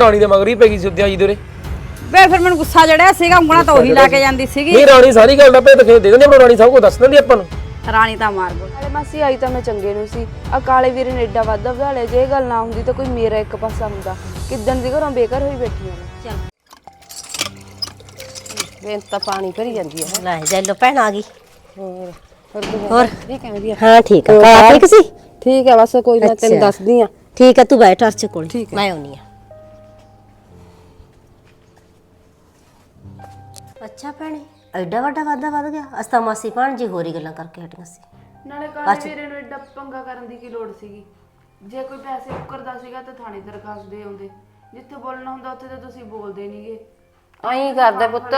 ਰਾਣੀ ਦੇ ਮਗਰ ਹੀ ਪੈ ਗਈ ਸੀ ਉੱਤੇ ਆਈ ਦੇ ਉਰੇ ਵੇ ਫਿਰ ਮੈਨੂੰ ਗੁੱਸਾ ਚੜਿਆ ਸੀਗਾ ਉਂਗਲਾਂ ਤਾਂ ਉਹੀ ਲਾ ਕੇ ਜਾਂਦੀ ਸੀਗੀ। ਨਹੀਂ ਰਾਣੀ ਸਾਰੀ ਗੱਲ ਦਾ ਭੇਤ ਖੇ ਦੇ ਦਿੰਦੀ ਆਪਣੀ ਰਾਣੀ ਸਭ ਕੁਝ ਦੱਸ ਦਿੰਦੀ ਆਪਾਂ ਨੂੰ। ਰਾਣੀ ਤਾਂ ਮਾਰ ਗੋ ਨਾਲੇ ਮਾਸੀ ਆਈ ਤਾਂ ਮੈਂ ਚੰਗੇ ਨੂੰ ਸੀ। ਆ ਕਾਲੇ ਵੀਰੇ ਨੇ ਏਡਾ ਵਾਧਾ ਵਧਾ ਲਿਆ ਜੇ ਇਹ ਗੱਲ ਨਾ ਹੁੰਦੀ ਤਾਂ ਕੋਈ ਮੇਰਾ ਇੱਕ ਪਾਸਾ ਹੁੰਦਾ। ਕਿਦਣ ਦੀ ਘਰੋਂ ਬੇਘਰ ਹੋਈ ਬੈਠੀ ਹਾਂ ਵੇਨ ਤਾਂ ਪਾਣੀ ਭਰੀ ਜਾਂਦੀ ਹੈ ਲੈ ਜੈਲੋ ਭੈਣ ਆ ਗਈ। ਹੋਰ ਹੋਰ ਠੀਕ ਹੈ ਵਧੀਆ। ਹਾਂ ਠੀਕ ਆ। ਕਾ ਠੀਕ ਸੀ ਠੀਕ ਹੈ ਬਸ ਕੋਈ ਨਾ ਤੈਨੂੰ। ਦੱਸਦੀ ਆ। ਠੀਕ ਆ ਤੂੰ ਬੈਠ ਅਰਚ ਕੋਲ। ਮੈਂ ਆਉਣੀ ਆ। ਅੱਛਾ ਭੈਣੇ ਐਡਾ ਵੱਡਾ ਵਾਧਾ ਵੱਧ ਗਿਆ। ਅਸਤਾ ਮਾਸੀ ਭਾਣ ਜੀ ਹੋਰੀ ਗੱਲਾਂ ਕਰਕੇ ਹਟੀਆਂ ਸੀ। ਨਾਲੇ ਕਾਲੇ ਵੀਰੇ ਨੂੰ ਏਡਾ ਪੰਗਾ ਕਰਨ ਦੀ ਕੀ ਲੋੜ ਸੀਗੀ? ਜੇ ਕੋਈ ਪੈਸੇ ਉੱਕਰਦਾ ਸੀਗਾ ਤਾਂ ਥਾਣੇ ਦਰਖਾਸਤ ਦੇ ਆਉਂਦੇ। ਜਿੱਥੇ ਬੋਲਣਾ ਹੁੰਦਾ ਉੱਥੇ ਤਾਂ ਤੁਸੀਂ ਬੋਲਦੇ ਨਹੀਂਗੇ ਐਂ ਕਰਦੇ ਪੁੱਤ।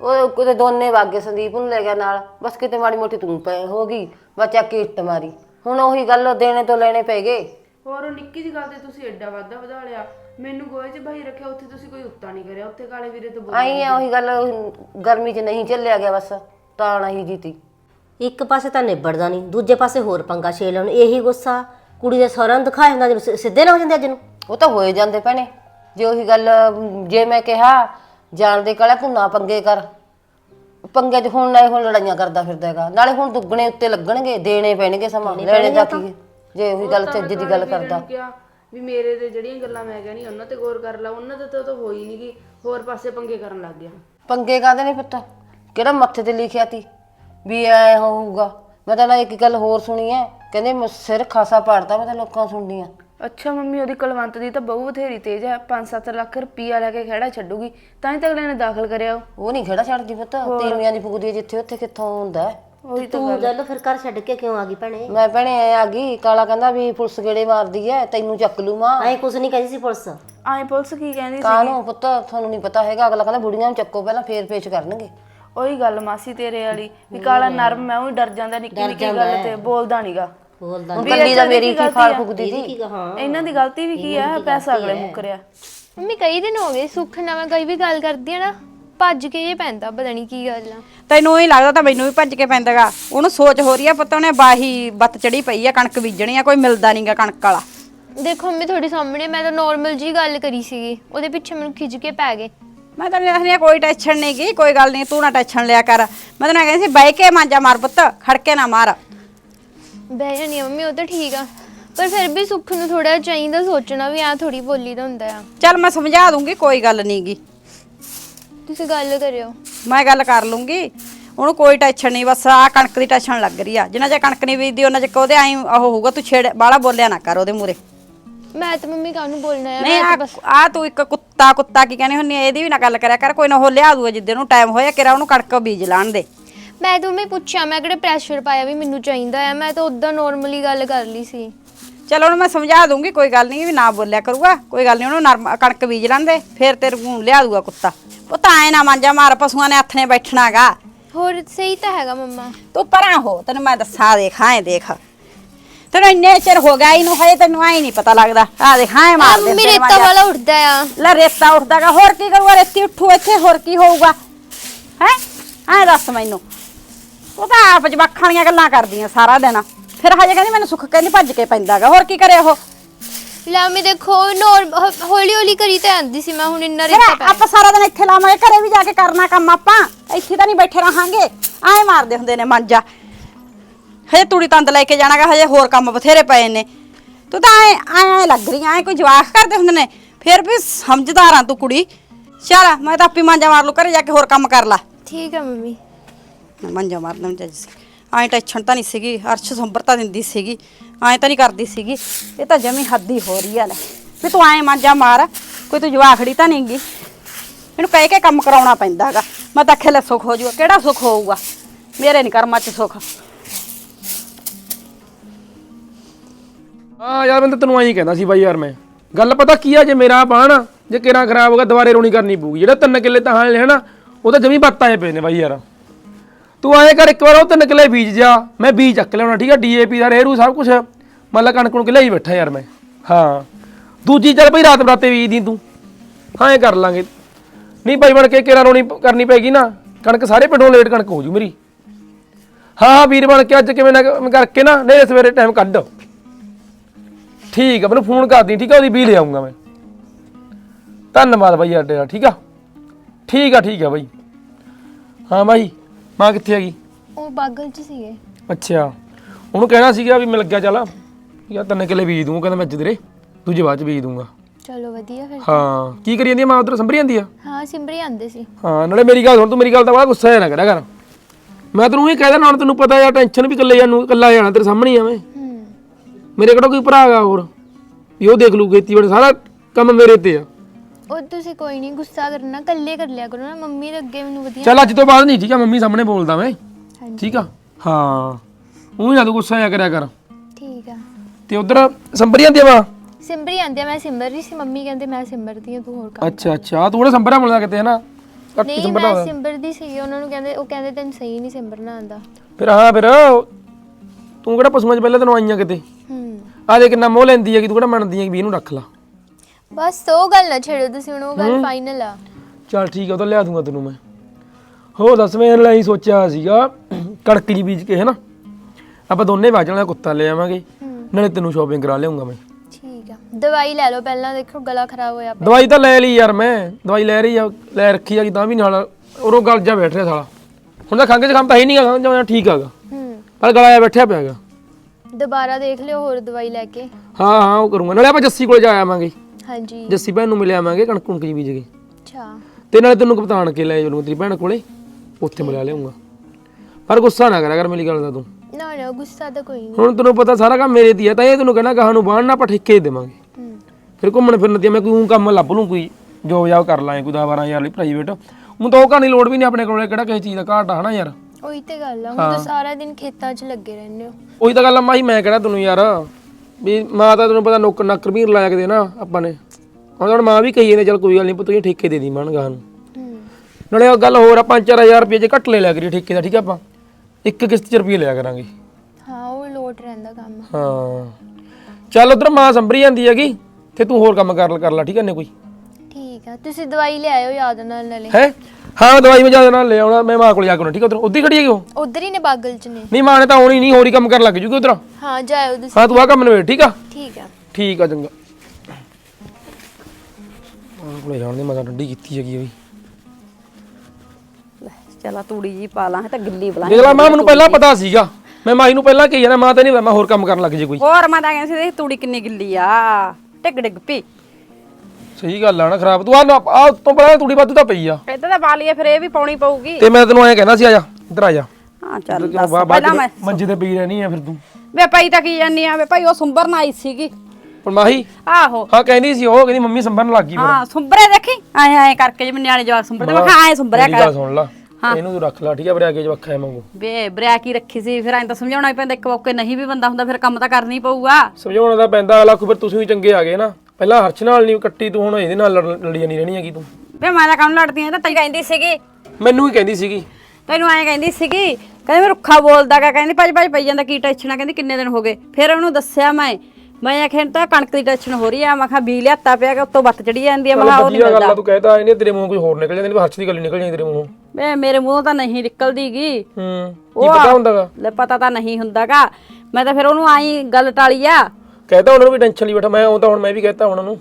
ਉਹ ਕਿਤੇ ਦੋਨੇ ਵਾਗੇ ਸੰਦੀਪ ਨੂੰ ਲੈ ਗਿਆ ਨਾਲ। ਬਸ ਕਿਤੇ ਮਾੜੀ ਮੋਟੀ ਤੂੰ ਪੈ ਹੋ ਗਈ ਬੱਚਾ ਕੀਟ ਮਾਰੀ। ਹੁਣ ਉਹੀ ਗੱਲ ਦੇਣੇ ਤੋਂ ਲੈਣੇ ਪੈ ਗਏ। ਹੋਰ ਉਹ ਨਿੱਕੀ ਜੀ ਗੱਲ ਤੇ ਤੁਸੀਂ ਏਡਾ ਵਾਧਾ ਵਧਾ ਲਿਆ। ਮੈਨੂੰ ਗੋਏ 'ਚ ਬਾਈ ਰੱਖਿਆ ਉੱਥੇ ਤੁਸੀਂ ਕੋਈ ਉੱਤਾ ਨਹੀਂ ਕਰਿਆ ਉੱਥੇ ਕਾਲੇ ਵੀਰੇ ਤੋਂ ਬੋਲ ਐਂ ਆ ਉਹੀ ਗੱਲ ਗਰਮੀ 'ਚ ਨਹੀਂ ਚੱਲਿਆ ਗਿਆ ਬਸ ਤਾਂ ਨਹੀਂ ਜੀਤੀ ਇੱਕ ਪਾਸੇ ਤਾਂ ਨਿਬੜਦਾ ਨਹੀਂ ਦੂਜੇ ਪਾਸੇ ਹੋਰ ਪੰਗਾ ਛੇ ਲੈਣ ਇਹੀ ਗੁੱਸਾ ਕੁੜੀ ਦੇ ਸਹੁਰਿਆਂ ਨੂੰ ਦਿਖਾਇਆ ਹੁੰਦਾ ਜਦੋਂ ਸਿ- ਸਿੱਧੇ ਨਾ ਹੋ ਜਾਂਦੇ ਅੱਜ ਨੂੰ। ਉਹ ਤਾਂ ਹੋਏ ਜਾਂਦੇ ਭੈਣੇ ਜੇ ਉਹੀ ਗੱਲ ਅਮ, ਜੇ ਮੈਂ ਕਿਹਾ ਜਾਣਦੇ ਕਲਾ ਤੂੰ ਨਾ ਪੰਗੇ ਕਰ। ਪੰਗੇ 'ਚ ਹੁਣ ਨਾ ਹੁਣ ਲੜਾਈਆਂ ਕਰਦਾ ਫਿਰਦਾ ਹੈਗਾ ਨਾਲੇ ਹੁਣ ਦੁੱਗਣੇ ਉੱਤੇ ਲੱਗਣਗੇ ਦੇਣੇ ਪੈਣਗੇ ਸਮਾਂ ਲੈਣੇ ਦਾ ਕੀ? ਜੇ ਉਹੀ ਗੱਲ ਚੱਜ ਦੀ ਗੱਲ ਕਰਦਾ। ਕਿਹਾ ਵੀ ਮੇਰੇ ਤੇ ਜਿਹੜੀਆਂ ਗੱਲਾਂ ਮੈਂ ਕਹਿਣੀ ਉਹਨਾਂ ਤੇ ਗੌਰ ਕਰ ਲਾ ਉਹਨਾਂ ਤੇ ਤਾਂ ਉਹ ਤਾਂ ਹੋਈ ਨਹੀਂ ਗੀ। ਹੋਰ ਪਾਸੇ ਪੰਗੇ ਕਰਨ ਲੱਗ ਗਿਆ। ਪੰਗੇ ਕਾਹਦੇ ਨਹੀਂ ਪਤਾ? ਕਿਹੜਾ ਮੱਥੇ ਤੇ ਲਿਖਿਆ ਤੀ? ਵੀ ਐ ਹੋਊਗਾ। ਮੈਂ ਤਾਂ ਨਾ ਇੱਕ ਗੱਲ ਹੋਰ ਸੁਣੀ ਐ। ਕਹਿੰਦੇ ਮ- ਸਿਰ ਖਾਸਾ ਪਾੜਦਾ ਮੈਂ ਤਾਂ ਲੋਕਾਂ ਸੁਣਦੀਆਂ ਅੱਛਾ ਮੰਮੀ ਉਹਦੀ ਕੁਲਵੰਤ ਦੀ ਤਾਂ ਬਹੁ ਬਥੇਰੀ ਤੇਜ਼ ਹੈ 5-7 ਲੱਖ ਰੁਪਈਆ ਲੈ ਕੇ ਖੜਾ ਛੱਡੂਗੀ। ਤਾਂ ਹੀ ਤਾਂ ਅਗਲੇ ਨੇ ਦਾਖਲ ਕਰਿਆ ਉਹ। ਉਹ ਨਹੀਂ ਖੜਾ ਛੱਡਦੀ ਪੁੱਤ। ਤੀਵੀਆਂ ਦੀ ਫੁਕਦੀ ਜਿੱਥੇ ਉੱਥੇ ਕਿੱਥੋਂ ਹੁੰਦਾ ਹੈ। ਤੂੰ ਜੈਲੋ ਫਿਰ ਘਰ ਛੱਡ ਕੇ ਕਿਉਂ ਆ ਗਈ ਭੈਣੇ? ਮੈਂ ਭੈਣੇ ਐ ਆ ਗਈ ਕਾਲਾ ਕਹਿੰਦਾ ਵੀ ਪੁਲਿਸ ਗੇੜੇ ਮਾਰਦੀ ਐ ਤੈਨੂੰ ਚੱਕ ਲੂ ਮਾਂ ਐ ਕੁਛ ਨਹੀਂ ਕਹਿੰਦੀ ਸੀ ਪੁਲਿਸ? ਆਏ ਪੁਲਿਸ ਕੀ ਕਹਿੰਦੀ ਕਾਹਨੂੰ ਪੁੱਤ ਤੁਹਾਨੂੰ ਨਹੀਂ ਪਤਾ ਹੈਗਾ ਅਗਲਾ ਕਹਿੰਦਾ ਬੁੜੀਆਂ ਨੂੰ ਚੱਕੋ ਪਹਿਲਾਂ ਫੇਰ ਪੇਸ਼ ਕਰਨਗੇ। ਉਹੀ ਗੱਲ ਮਾਸੀ ਤੇਰੇ ਵਾਲੀ ਵੀ ਕਾਲਾ ਨਰਮ ਹੈ ਉਹ ਡਰ ਜਾਂਦਾ ਨਿੱਕੀ ਨਿੱਕੀ ਗੱਲ ਤੇ ਬੋਲਦਾ ਨਹੀਂਗਾ ਬੋਲਦਾ ਹੁਣ ਕੱਲੀ ਦਾ ਮੇਰੀ ਕੀ ਫਾਲ ਫੁਕਦੀ ਸੀ? ਕੀ ਹਾਂ। ਇਹਨਾਂ ਦੀ ਗਲਤੀ ਵੀ ਕੀ ਹੈ ਪੈਸਾ ਅਗਲੇ ਮੁੱਕਰਿਆ ਮੰਮੀ ਕਈ ਦਿਨ ਹੋ ਗਏ ਸੁੱਖ ਨਾਲ ਮੈਂ ਕੋਈ ਵੀ ਗੱਲ ਕਰਦੀ ਆ ਨਾ। ਭੱਜ ਕੇ ਇਹ ਪੈਂਦਾ ਪਤਾ ਨਹੀਂ ਕੀ ਗੱਲ ਆ। ਤੈਨੂੰ ਹੀ ਲੱਗਦਾ ਤਾਂ ਮੈਨੂੰ ਵੀ ਭੱਜ ਕੇ ਪੈਂਦਾਗਾ। ਉਹਨੂੰ ਸੋਚ ਹੋ ਰਹੀ ਆ ਪਤਾ ਉਹਨੇ ਬਾਹੀ ਬੱਤ ਚੜੀ ਪਈ ਆ ਕਣਕ ਬੀਜਣੀ ਆ ਕੋਈ ਮਿਲਦਾ ਨਹੀਂਗਾ ਕਣਕ ਵਾਲਾ। ਦੇਖੋ ਮੰਮੀ ਤੁਹਾਡੇ ਸਾਹਮਣੇ ਮੈਂ ਤਾਂ ਨਾਰਮਲ ਜੀ ਗੱਲ ਕਰੀ ਸੀਗੀ। ਉਹਦੇ ਪਿੱਛੇ ਮੈਨੂੰ ਖਿੱਚ ਕੇ ਪੈ ਗਏ। ਮੈਂ ਤਾਂ ਦੱਸਣੀ ਆ ਕੋਈ ਟੈਨਸ਼ਨ ਨਹੀਂ ਗੀ ਕੋਈ ਗੱਲ ਨਹੀਂ ਤੂੰ ਨਾ ਟੈਨਸ਼ਨ ਲਿਆ ਕਰ। ਮੈਂ ਤਾਂ ਕਹਿੰਦੀ ਸੀ ਬਾਈ ਕੇ ਮਾਂਜਾ ਮਾਰ ਪੁੱਤ ਖੜਕੇ ਨਾ ਮਾਰ। ਬਹਿ ਜਾਣੀ ਮੰਮੀ ਉਹ ਤਾਂ ਠੀਕ ਆ। ਪਰ ਫਿਰ ਵੀ ਸੁੱਖ ਨੂੰ ਥੋੜਾ ਚਾਹੀਦਾ ਸੋਚਣਾ ਵੀ ਆ ਥੋੜੀ ਬੋਲੀ ਦਾ ਹੁੰਦਾ ਆ। ਚੱਲ ਮੈਂ ਸਮਝਾ ਦੂੰਗੀ ਕੋਈ ਗੱਲ ਨਹੀਂ ਗੀ। ਤੁਸੀਂ ਗੱਲ ਕਰਿਓ। ਮੈਂ ਗੱਲ ਕਰ ਲੂੰਗੀ। ਉਹਨੂੰ ਕੋਈ ਟੈਨਸ਼ਨ ਨਹੀਂ ਬਸ ਆ ਕਣਕ ਦੀ ਟੈਨਸ਼ਨ ਲੱਗ ਰਹੀ ਆ। ਜਿੰਨਾ ਜੇ ਕਣਕ ਨਹੀਂ ਬੀਜਦੀ ਉਹਨਾਂ ਚ ਉਹਦੇ ਆਈ ਉਹ ਹੋਊਗਾ ਤੂੰ ਛੇੜ ਬਾਲਾ ਬੋਲਿਆ ਨਾ ਕਰ ਉਹਦੇ ਮੂਰੇ ਮੈਂ ਤਾਂ ਮੰਮੀ ਕਾਹਨੂੰ ਬੋਲਣਾ ਆ ਨਹੀਂ ਮੈਂ ਆ ਤਾਂ ਬਸ ਆ ਤੂੰ ਇੱਕ ਕੁੱਤਾ ਕੁੱਤਾ ਕੀ ਕਹਿੰਦੇ ਹੁੰਨੀ ਆ, ਇਹਦੀ ਵੀ ਨਾ ਗੱਲ ਕਰਿਆ ਕਰ ਕੋਈ ਨਾ ਉਹ ਲਿਆ ਦੂਗਾ ਜਿੱਦੇ ਨੂੰ ਟਾਈਮ ਹੋਇਆ ਕਿਰਾ ਉਹਨੂੰ ਕਣਕ ਬੀਜ ਲਾਣ ਦੇ। ਮੈਂ ਤਾਂ ਮੰਮੀ ਪੁੱਛਿਆ ਮੈਂ ਕਿਹੜੇ ਪ੍ਰੈਸ਼ਰ ਪਾਇਆ ਵੀ ਮੈਨੂੰ ਚਾਹੀਦਾ ਆ ਮੈਂ ਤਾਂ ਉਦਾਂ ਨਾਰਮਲੀ ਗੱਲ ਕਰ ਲਈ ਸੀ। ਚਲੋ ਉਹਨੂੰ ਮੈਂ ਸਮਝਾ ਦੂੰਗੀ ਕੋਈ ਗੱਲ ਨਹੀਂ ਵੀ ਨਾ ਬੋਲਿਆ ਕਰੂਗਾ ਕੋਈ ਗੱਲ ਨਹੀਂ ਉਹਨੂੰ ਨਰਮ ਕਣਕ ਬੀਜ ਲੈਂਦੇ ਫਿਰ ਤੇਰੇ ਨੂੰ ਲਿਆ ਦੂਗਾ ਕੁੱਤਾ। ਉਹ ਤਾਂ ਐ ਨਾ ਮਾਂਜਾ ਮਾਰ ਪਸ਼ੂਆਂ ਨੇ ਹੱਥ ਨੇ ਬੈਠਣਾਗਾ ਹੋਰ ਸਹੀ ਤਾਂ ਹੈਗਾ ਮੰਮਾ। ਤੂੰ ਪਰਾਂ ਹੋ ਤੈਨੂੰ ਮੈਂ ਦੱਸਾਂ ਦੇਖ ਐ ਦੇਖ। ਤੈਨੂੰ ਇੰਨੇ ਚਿਰ ਹੋ ਗਿਆ ਇਹਨੂੰ ਹਜੇ ਤੈਨੂੰ ਐ ਨਹੀਂ ਪਤਾ ਲੱਗਦਾ। ਆ ਦੇਖ ਐ ਮਾਰ ਮੰਮੀ ਦੇ ਰੇਤਾ ਵਾਲਾ ਉੱਠਦਾ ਆ। ਲੈ ਰੇਤਾ ਉੱਠਦਾਗਾ ਹੋਰ ਕੀ ਕਰੂਗਾ ਰੇਤੀ ਉੱਠੂ ਇੱਥੇ ਹੋਰ ਕੀ ਹੋਊਗਾ? ਹੈ? ਐ ਦੱਸ ਮੈਨੂੰ। ਉਹ ਤਾਂ ਆਪ ਜਵਾਖਾਂ ਦੀਆਂ ਗੱਲਾਂ ਕਰਦੀਆਂ ਸਾਰਾ ਦਿਨ। ਫਿਰ ਹਜੇ ਕਹਿੰਦੀ ਮੈਨੂੰ ਸੁੱਖ ਕਹਿੰਦੀ ਭੱਜ ਕੇ ਪੈਂਦਾਗਾ ਹੋਰ ਕੀ ਕਰੇ ਉਹ? ਲੈ ਦੇਖੋ ਨੋਰ ਹੌਲੀ ਹੌਲੀ ਕਰੀ ਤਾਂ ਆਂਦੀ ਸੀ ਮੈਂ ਹੁਣ ਇੰਨਾ ਫਿਰ ਰੇਤਾ ਪੈ ਆਪਾਂ ਸਾਰਾ ਦਿਨ ਇੱਥੇ ਲਾਵਾਂਗੇ ਘਰੇ ਵੀ ਜਾ ਕੇ ਕਰਨਾ ਕੰਮ ਆਪਾਂ। ਇੱਥੇ ਤਾਂ ਨਹੀਂ ਬੈਠੇ ਰਹਾਂਗੇ ਐਂ ਮਾਰਦੇ ਹੁੰਦੇ ਨੇ ਮਾਂਜਾ। ਹਜੇ ਤੂੜੀ ਤੰਦ ਲੈ ਕੇ ਜਾਣਾਗਾ ਹਜੇ ਹੋਰ ਕੰਮ ਬਥੇਰੇ ਪਏ ਨੇ। ਤੂੰ ਤਾਂ ਐ ਐ ਲੱਗ ਰਹੀ ਐ ਕੋਈ ਜਵਾਕ ਕਰਦੇ ਹੁੰਦੇ ਨੇ। ਫਿਰ ਵੀ ਸਮਝਦਾਰ ਆ ਤੂੰ ਕੁੜੀ। ਚੱਲ ਮੈਂ ਤਾਂ ਆਪੀ ਮਾਂਜਾ ਮਾਰ ਲੂ ਘਰੇ ਜਾ ਕੇ ਹੋਰ ਕੰਮ ਕਰ ਲਾ। ਠੀਕ ਆ ਮੰਮੀ। ਮੈਂ ਮੰਜਾ ਮਾਰਦਾ ਜੱਜ ਸੀ ਐਂ ਟੈਨਸ਼ਨ ਤਾਂ ਨਹੀਂ ਸੀਗੀ, ਅਰਸ਼ ਸੰਭਰਤਾ ਦਿੰਦੀ ਸੀਗੀ ਐਂ ਤਾਂ ਨਹੀਂ ਕਰਦੀ ਸੀਗੀ। ਇਹ ਤਾਂ ਜਮੀ ਹੱਦੀ ਹੋ ਰਹੀ ਆ ਲੈ। ਵੀ ਤੂੰ ਐਂ ਮਾਂਜਾ ਮਾਰ, ਕੋਈ ਤੂੰ ਜਵਾਖੜੀ ਤਾਂ ਨਹੀਂਗੀ ਇਹਨੂੰ ਕਹਿ ਕੇ ਕੰਮ ਕਰਾਉਣਾ ਪੈਂਦਾਗਾ। ਮੈਂ ਤਾਂ ਖੇਲੇ ਸੁੱਖ ਹੋ ਜੂਗਾ। ਕਿਹੜਾ ਸੁੱਖ ਹੋਊਗਾ? ਮੇਰੇ ਨਹੀਂ ਕਰਮਾਂ 'ਚ ਸੁੱਖ। ਹਾਂ ਯਾਰ ਮੈਂ ਤਾਂ ਤੈਨੂੰ ਐਂ ਕਹਿੰਦਾ ਸੀ ਬਾਈ ਯਾਰ ਮੈਂ। ਗੱਲ ਪਤਾ ਕੀ ਆ, ਜੇ ਮੇਰਾ ਬਾਣ ਜੇ ਕਿਰਾਂ ਖਰਾਬ ਹੋ ਗਿਆ ਦੁਬਾਰੇ ਰੋਣੀ ਕਰਨੀ ਪਊਗੀ। ਜਿਹੜਾ ਤਿੰਨ ਕਿੱਲੇ ਤਾਂ ਹਾਲੇ ਹਨਾ, ਉਹ ਤਾਂ ਜਮੀ ਬੱਤ ਆਏ ਪਏ ਨੇ ਬਾਈ ਯਾਰ। ਤੂੰ ਆਏ ਕਰ, ਇੱਕ ਵਾਰ ਉਹ ਤਿੰਨ ਕਿੱਲੇ ਬੀਜ ਜਾ। ਮੈਂ ਬੀਜ ਚੱਕ ਲਿਆਉਣਾ, ਠੀਕ ਆ ਡੀਏਪੀ ਦਾ, ਰੇਰੂ ਸਭ ਕੁਝ ਮਤਲਬ ਕਣਕ ਨੂੰ ਕਿੱਲੇ ਹੀ ਬੈਠਾ ਯਾਰ ਮੈਂ। ਹਾਂ। ਦੂਜੀ ਚੱਲ ਬਈ ਰਾਤ ਬਰਾਤੇ ਬੀਜਦੀ ਤੂੰ। ਹਾਂ ਇਹ ਕਰ ਲਾਂਗੇ। ਨਹੀਂ ਬਾਈ ਬਣ ਕੇ ਕਿਰਾਂ ਰੋਣੀ ਪ- ਕਰਨੀ ਪੈਗੀ ਨਾ। ਕਣਕ ਸਾਰੇ ਪਿੰਡੋਂ ਲੇਟ ਕਣਕ ਹੋ ਜੂ ਮੇਰੀ। ਹਾਂ, ਵੀਰ ਬਣ ਕੇ ਅੱਜ ਕਿਵੇਂ ਨਾ ਕਰਕੇ ਨਾ ਨਹੀਂ ਸਵੇਰੇ ਟਾਈਮ ਕੱਢ। ਠੀਕ ਆ, ਮੈਨੂੰ ਫੋਨ ਕਰਦੀ, ਠੀਕ ਆ, ਉਹਦੀ ਵੀ ਲੈ ਆਉਂਗਾ ਮੈਂ। ਧੰਨਵਾਦ ਬਾਈ ਯਾਰ ਤੇਰਾ ਠੀਕ ਆ? ਠੀਕ ਆ ਠੀਕ ਆ ਬਾਈ। ਹਾਂ ਬਾਈ। ਮਾਂ ਕਿੱਥੇ ਹੈਗੀ? ਉਹ ਬਾਗਲ ਚ ਸੀਗੇ। ਅੱਛਾ। ਉਹਨੂੰ ਕਹਿਣਾ ਸੀਗਾ ਵੀ ਮਿਲ ਗਿਆ ਚੱਲ। ਯਾਰ ਤਿੰਨ ਕਿੱਲੇ ਬੀਜ ਦੂੰਗਾ ਕਹਿੰਦਾ ਮੈਂ ਅੱਜ ਤੇਰੇ। ਦੂਜੇ ਬਾਅਦ ਚ ਬੀਜ ਦੂੰਗਾ ਚਲੋ ਵਧੀਆ ਫਿਰ। ਹਾਂ। ਕੀ ਕਰੀ ਜਾਂਦੀ ਆ ਮਾਂ ਉਧਰ? ਸੰਭਰੀ ਜਾਂਦੀ ਆ? ਹਾਂ ਸਿਮਰੀ ਆਂਦੇ ਸੀ। ਹਾਂ ਨਾਲੇ ਮੇਰੀ ਗੱਲ ਸੁਣ ਤੂੰ ਮੇਰੀ ਗੱਲ ਦਾ ਬੜਾ ਗੁੱਸਾ ਜਿਹਾ ਨਾ ਕਰਿਆ ਕਰ। ਮੈਂ ਤੈਨੂੰ ਇਹ ਕਹਿ ਦੇਣਾ ਹੁਣ ਤੈਨੂੰ ਪਤਾ ਯਾਰ ਟੈਨਸ਼ਨ ਵੀ ਇਕੱਲੇ ਜਾਨੂੰ ਇਕੱਲਾ ਜਾਣਾ ਤੇਰੇ ਸਾਹਮਣੇ ਹੀ ਆ ਮੈਂ। ਹੂੰ। ਮੇਰੇ ਕਿਹੜਾ ਕੋਈ ਭਰਾ ਹੈਗਾ ਹੋਰ? ਵੀ ਉਹ ਦੇਖ ਲੂ ਖੇਤੀਬਾੜੀ ਸਾਰਾ ਕੰਮ ਮੇਰੇ ਤੇ ਆ। ਉਹ ਤੁਸੀਂ ਕੋਈ ਨਹੀਂ ਗੁੱਸਾ ਕਰਨਾ ਕੱਲੇ ਕਰ ਲਿਆ ਕਰੋ ਨਾ ਮੰਮੀ ਦੇ ਅੱਗੇ ਮੈਨੂੰ ਵਧੀਆ ਚੱਲ ਅੱਜ ਤੋਂ ਬਾਅਦ ਨਹੀਂ ਠੀਕ ਆ ਮੰਮੀ ਸਾਹਮਣੇ ਬੋਲਦਾ ਮੈਂ ਹਾਂਜੀ। ਠੀਕ ਆ? ਹਾਂ ਉਹ ਨਾ ਤੂੰ ਗੁੱਸਾ ਜਿਹਾ ਕਰਿਆ ਕਰ। ਠੀਕ ਆ। ਤੇ ਉਧਰ ਸੰਭਰੀ ਜਾਂਦੀ ਆ ਮਾਂ? ਸਿਮਰੀ ਆਂਦੇ ਆ, ਮੈਂ ਸਿਮਰ ਰਹੀ ਸੀ ਮੰਮੀ ਕਹਿੰਦੇ ਮੈਂ ਸਿਮਰਦੀ ਆ ਤੂੰ ਹੋਰ ਕਰ। ਅੱਛਾ ਅੱਛਾ ਤੂੰ ਉਹਨੇ ਸੰਭਰਿਆ ਮਿਲਦਾ ਕਿਤੇ ਹੈ ਨਾ ਘੱਟ ਨਹੀਂ ਮੈਂ ਸਿਮਰਦੀ ਸੀ ਉਹਨਾਂ ਨੂੰ ਕਹਿੰਦੇ ਉਹ ਕਹਿੰਦੇ ਤੈਨੂੰ ਸਹੀ ਨਹੀਂ ਸਿਮਰਨਾ ਆਂਦਾ। ਫਿਰ ਹਾਂ ਫਿਰ ਤੂੰ ਕਿਹੜਾ ਪਸ਼ੂਆਂ 'ਚ ਪਹਿਲਾਂ ਤੈਨੂੰ ਆਈਆਂ ਕਿਤੇ? ਹੂੰ। ਆ ਦੇ ਕਿੰਨਾ ਮੋਹ ਲੈਂਦੀ ਹੈ ਕਿ ਤੂੰ ਕਿਹੜਾ ਮੰਨਦੀ ਹੈ ਵੀ ਇਹਨੂੰ ਰੱਖ ਲਾ। ਬਸ ਉਹ ਗੱਲ ਨਾ ਛੇੜੋ ਤੁਸੀਂ ਹੁਣ ਉਹ ਗੱਲ ਫਾਈਨਲ ਆ। ਚੱਲ ਠੀਕ ਆ ਉਹ ਤਾਂ ਲਿਆ ਦੂੰਗਾ ਤੈਨੂੰ ਮੈਂ। ਹੋ ਦੱਸ ਮੈਂ ਲਈ ਸੋਚਿਆ ਸੀਗਾ ਕਣਕ ਜੀ ਬੀਜ ਕੇ ਹੈ ਨਾ ਆਪਾਂ ਦੋਨੇ ਬਾਜਣ ਵਾਲਾ ਕੁੱਤਾ ਲੈ ਆਵਾਂਗੇ ਨਾਲੇ ਤੈਨੂੰ ਸ਼ਾਪਿੰਗ ਕਰਾ ਲਿਆਉਂਗਾ ਮੈਂ। ਠੀਕ ਆ। ਦਵਾਈ ਲੈ ਲਓ ਪਹਿਲਾਂ ਦੇਖੋ ਗਲਾ ਖਰਾਬ ਹੋਇਆ ਪਿਆ। ਦਵਾਈ ਤਾਂ ਲੈ ਲਈ ਯਾਰ ਮੈਂ ਦਵਾਈ ਲੈ ਰਹੀ ਆ ਲੈ ਰੱਖੀ ਆ ਕਿ ਤਾਂ ਵੀ ਨਾਲ ਉਰੋਂ ਗਲ ਜਾ ਬੈਠ ਰਿਹਾ ਸਾਲਾ। ਹੁਣ ਤਾਂ ਖੰਗ ਚ ਕੰਮ ਤਾਂ ਹੈ ਨਹੀਂ ਗਾ ਜਾਂ ਠੀਕ ਆਗਾ ਹੂੰ। ਪਰ ਗਲਾ ਜਾ ਬੈਠਿਆ ਪਿਆਗਾ ਦੁਬਾਰਾ ਦੇਖ ਲਿਓ ਹੋਰ ਦਵਾਈ ਲੈ ਕੇ। ਹਾਂ ਹਾਂ ਉਹ ਕਰੂੰਗਾ। ਨਾਲੇ ਆਪਾਂ ਜੱਸੀ ਕੋਲ ਜਾ ਆਵਾਂਗੇ। ਹਾਂਜੀ। ਜੱਸੀ ਭੈਣ ਨੂੰ ਮਿਲ ਆਵਾਂਗੇ ਕਣਕ ਕੁਣਕ ਜੀ ਬੀਜ ਕੇ। ਅੱਛਾ। ਤੇ ਨਾਲੇ ਤੈਨੂੰ ਕਪਤਾਨ ਕੇ ਲੈ ਜਾਊਂਗਾ ਤੇਰੀ ਭੈਣ ਕੋਲੇ ਉੱਥੇ ਮਿਲਾ ਲਿਆਉਂਗਾ। ਪਰ ਗੁੱਸਾ ਨਾ ਕਰਿਆ ਕਰ ਮੇਰੀ ਗੱਲ ਦਾ ਤੂੰ। ਨਾ ਨਾ ਗੁੱਸਾ ਤਾਂ ਕੋਈ ਨਹੀਂ। ਹੁਣ ਤੈਨੂੰ ਪਤਾ ਸਾਰਾ ਕੰਮ ਮੇਰੇ ਦੀ ਹੈ ਤਾਂ ਇਹ ਤੈਨੂੰ ਕਹਿਣਾ ਕਹਾਂ ਨੂੰ ਨਾ ਆਪਾਂ ਠੇਕੇ ਹੀ ਦੇਵਾਂਗੇ। ਹੂੰ। ਫਿਰ ਘੁੰਮਣ ਫਿਰਨ ਤੇ ਮੈਂ ਕੋਈ ਊਂ ਕੰਮ ਲੱਭ ਲੂੰ ਕੋਈ ਜੋਬ ਜਾਬ ਕਰ ਲਾਂ ਕੋਈ 10 12000 ਲਈ ਪ੍ਰਾਈਵੇਟ ਹੁਣ ਤਾਂ ਉਹ ਕਰਨੀ ਲੋੜ ਵੀ ਨਹੀਂ ਆਪਣੇ ਕੋਲੇ ਕਿਹੜਾ ਕਿਸੇ ਚੀਜ਼ ਦਾ ਘਾਟ ਆ ਹਨਾ ਯਾਰ? ਉਹੀ ਤੇ ਗੱਲ ਆ ਹੁਣ ਤਾਂ ਸਾਰਾ ਦਿਨ ਖੇਤਾਂ 'ਚ ਲੱਗੇ ਰਹਿੰਦੇ ਹੋ। ਉਹੀ ਤਾਂ ਗੱਲ ਆ ਮਾਹੀ ਮੈਂ ਕਿਹੜਾ ਤੈਨੂੰ ਯਾਰ ਵੀ ਮਾਂ ਤਾਂ ਤੈਨੂੰ ਪਤਾ ਨੌਕਰ ਨੱਕਰ ਵੀ ਲਾਇਆ ਕਿਤੇ ਨਾ ਆਪਾਂ ਨੇ। ਹੁਣ ਤਾਂ ਮਾਂ ਵੀ ਕਹੀ ਜਾਂਦੇ ਚੱਲ ਕੋਈ ਗੱਲ ਨਹੀਂ ਪੁੱਤ ਇਹ ਠੇਕੇ ਦੇ ਦੀ ਮਨ ਗਾਹ ਨੂੰ। ਨਾਲੇ ਉਹ ਗੱਲ ਹੋਰ ਆ 5-4000 ਰੁਪਏ ਜੇ ਘੱਟ ਲੈ ਲਿਆ ਕਰੀ ਠੇਕੇ ਦਾ ਠੀਕ ਆ ਆਪਾਂ? ਇੱਕ ਕਿਸ਼ਤ ਚ ਰੁਪਏ ਲਿਆ ਕਰਾਂਗੇ। ਹਾਂ ਉਹ ਲੋਟ ਰਹਿੰਦਾ ਕੰਮ। ਹਾਂ। ਚੱਲ ਉਧਰ ਮਾਂ ਸੰਭਰੀ ਜਾਂਦੀ ਹੈਗੀ ਤੇ ਤੂੰ ਹੋਰ ਕੰਮ ਕਰ ਕਰ ਲੈ ਠੀਕ ਹੈ ਨੇ ਕੋਈ? ਠੀਕ ਆ ਤੁਸੀਂ ਦਵਾਈ ਲੈ ਆਇਓ ਯਾਦ ਨਾਲ ਨਾਲੇ। ਹੈ? ਹਾਂ ਦਵਾਈ ਮੈਂ ਜ਼ਿਆਦਾ ਨਾਲ ਲੈ ਆਉਣਾ ਮੈਂ ਮਾਂ ਕੋਲ ਜਾ ਕੇ ਆਉਣਾ ਠੀਕ ਹੈ ਉਧਰ? ਉੱਧੀ ਖੜੀ ਹੈਗੀ ਉਹ? ਉਧਰ ਹੀ ਨੇ ਬਾਗਲ 'ਚ ਨੇ। ਨਹੀਂ ਮਾਂ ਨੇ ਤਾਂ ਆਉਣੀ ਨਹੀਂ ਹੋਰੀ ਕੰਮ ਕਰਨ ਲੱਗ ਜੂਗੀ ਉਧਰ। ਹਾਂ ਜਾਇਓ ਤੁਸੀਂ। ਹਾਂ ਤੂੰ ਆ ਕੰਮ ਨਵੇਂ ਠੀਕ ਆ? ਠੀਕ ਆ। ਠੀਕ ਆ ਚੰਗਾ। ਮਾਂ ਕੋਲੇ ਜਾਣ ਦੇ ਮੈਂ ਤਾਂ ਡੰਡੀ ਕੀਤੀ ਹੈਗੀ ਬਈ ਚਲਾ ਤੂੜੀ ਜੀ ਪਾ ਲਾਂ ਤਾਂ ਗਿੱਲੀ ਬਲਾ ਦੇਖ ਲੈ ਮਾਂ ਮੈਨੂੰ ਪਹਿਲਾਂ ਪਤਾ ਸੀਗਾ। ਮੈਂ ਮਾਈ ਨੂੰ ਪਹਿਲਾਂ ਕਹੀ ਜਾਣਾ ਮਾਂ ਤਾਂ ਨਹੀਂ ਮੈਂ ਹੋਰ ਕੰਮ ਕਰਨ ਲੱਗ ਜੇ ਕੋਈ। ਹੋਰ ਮੈਂ ਤਾਂ ਕਹਿੰਦੀ ਸੀ ਦੇਖ ਤੂੜੀ ਕਿੰਨੀ ਗਿੱਲੀ ਆ। ਟਿਕ ਡਿੱਗ ਪਈ ਸਹੀ ਗੱਲ ਆ ਨਾ ਖਰਾਬ। ਤੂੰ ਆ ਆ ਉੱਤੋਂ ਪਹਿਲਾਂ ਤੂੜੀ ਵਾਧੂ ਤਾਂ ਪਈ ਆ। ਇੱਦਾਂ ਤਾਂ ਪਾ ਲਈਏ ਫਿਰ ਇਹ ਵੀ ਪਾਉਣੀ ਪਊਗੀ। ਤੇ ਮੈਂ ਤੈਨੂੰ ਐਂ ਕਹਿੰਦਾ ਸੀ ਆ ਜਾ ਇੱਧਰ ਆ ਜਾ। ਹਾਂ ਚੱਲ ਦੱਸ ਬਾ- ਪਹਿਲਾਂ ਮੈਂ ਮੰਜੇ ਤੇ ਪਈ ਰਹਿਣੀ ਆ ਫਿਰ ਤੂੰ। ਵੇ ਪਈ ਤਾਂ ਕੀ ਜਾਨੀ ਆ ਵੇ ਭਾਈ ਉਹ ਸੁੰਬਰਨ ਆਈ ਸੀਗੀ। ਪਰ ਮਾਹੀ? ਆਹੋ। ਹਾਂ ਕਹਿੰਦੀ ਸੀ ਉਹ ਕਹਿੰਦੀ ਮੰਮੀ ਸੰਭਰਨ ਲੱਗ ਗਈ ਫਿਰ। ਹਾਂ ਸੁੰਬਰੇ ਦੇਖੀ? ਆਏ ਆਏ ਕਰਕੇ ਜਿਵੇਂ ਨਿਆਣੇ ਜਵਾਕ ਸੁੰਬਰਦੇ ਮੈਂ ਕਿਹਾ ਆਏ ਸੁੰਬਰਿਆ ਮੇਰੀ ਗੱਲ ਕਰ। ਸੁਣ ਲਾ ਇਹਨੂੰ ਤੂੰ ਰੱਖ ਲੈ ਠੀਕ ਆ ਬਰੇ ਅੱਗੇ ਜਵੱਖਾ ਐ ਮੰਗੂ ਵੇ ਬਰੈਕ ਹੀ ਰੱਖੀ ਸੀ ਫਿਰ ਐਂ ਤਾਂ ਸਮਝਾਉਣਾ ਹੀ ਪੈਂਦਾ ਇੱਕ ਮੌਕੇ ਨਹੀਂ ਵੀ ਬੰਦਾ ਹੁੰਦਾ ਫਿਰ ਕੰਮ ਤਾਂ ਕਰਨਾ ਹੀ ਪਊਗਾ। ਸਮਝਾਉਣਾ ਦਾ ਪੈਂਦਾ ਲੱਖ ਫਿਰ ਤੁਸੀਂ ਵੀ ਚੰਗੇ ਆ ਗਏ ਨਾ। ਪਹਿਲਾਂ ਹਰਸ਼ ਨਾਲ ਨਹੀਂ ਕੱਟੀ ਤੂੰ ਹੁਣ ਇਹਦੇ ਨਾਲ ਲੜ- ਲੜੀ ਨਹੀਂ ਰਹਿਣੀ ਹੈਗੀ ਤੂੰ। ਵੇ ਮੈਂ ਤਾਂ ਕੰਮ ਲੜਦੀ ਆ ਤਾਂ ਤੈਨੂੰ ਕਹਿੰਦੀ ਸੀਗੀ। ਮੈਨੂੰ ਹੀ ਕਹਿੰਦੀ ਸੀਗੀ। ਤੈਨੂੰ ਐਂ ਕਹਿੰਦੀ ਸੀਗੀ ਕਹਿੰਦੀ ਮੈਂ ਰੁੱਖਾ ਬੋਲਦਾ ਗਾ ਕਹਿੰਦੀ ਭਾਜੀ ਭਾਜੀ ਪਈ ਜਾਂਦਾ ਕੀ ਟੈਨਸ਼ਨ ਆ ਕਹਿੰਦੀ ਕਿੰਨੇ ਦਿਨ ਹੋ ਗਏ। ਫਿਰ ਉਹਨੂੰ ਦੱਸਿਆ ਮੈਂ ਮੈਂ ਆਖਿਆ ਤਾਂ ਕਣਕ ਦੀ ਟੈਨਸ਼ਨ ਹੋ ਰਹੀ ਆ ਮੈਂ ਕਿਹਾ ਬੀ ਲਿਆਤਾ ਪਿਆ ਕਿ ਉੱਤੋਂ ਬੱਤ ਚੜੀ ਜਾਂਦੀ ਆ ਮੈਂ ਕਿਹਾ ਉਹ ਨਹੀਂ ਵਧੀਆ ਗੱਲ ਮਿਲਦਾ। ਆ ਤੂੰ ਕਹਿਤਾ ਇਹਨੇ ਤੇਰੇ ਮੂੰਹੋਂ ਕੋਈ ਹੋਰ ਨਿਕਲ ਜਾਂਦੀ ਨਹੀਂ ਹਰਸ਼ ਦੀ ਗੱਲ ਹੀ ਨਿਕਲ ਜਾਂਦੀ ਤੇਰੇ ਮੂੰਹੋਂ। ਵੇ ਮੇਰੇ ਮੂੰਹੋਂ ਤਾਂ ਨਹੀਂ ਨਿਕਲਦੀਗੀ ਹੂੰ ਕੀ ਪਤਾ ਹੁੰਦਾਗਾ ਲੈ ਪਤਾ ਤਾਂ ਨਹੀਂ ਹੁੰਦਾਗਾ ਮੈਂ ਤਾਂ ਫਿਰ ਉਹਨੂੰ ਆਈ ਗੱਲ ਟਾਲੀ ਆ ਕਹਿਤਾ ਉਹਨਾਂ ਨੂੰ ਵੀ ਟੈਨਸ਼ਨ ਲਈ ਬੈਠਾ ਮੈਂ ਉਹ ਤਾਂ ਹੁਣ ਮੈਂ ਵੀ ਕਹਿਤਾ ਉਹਨਾਂ ਨੂੰ।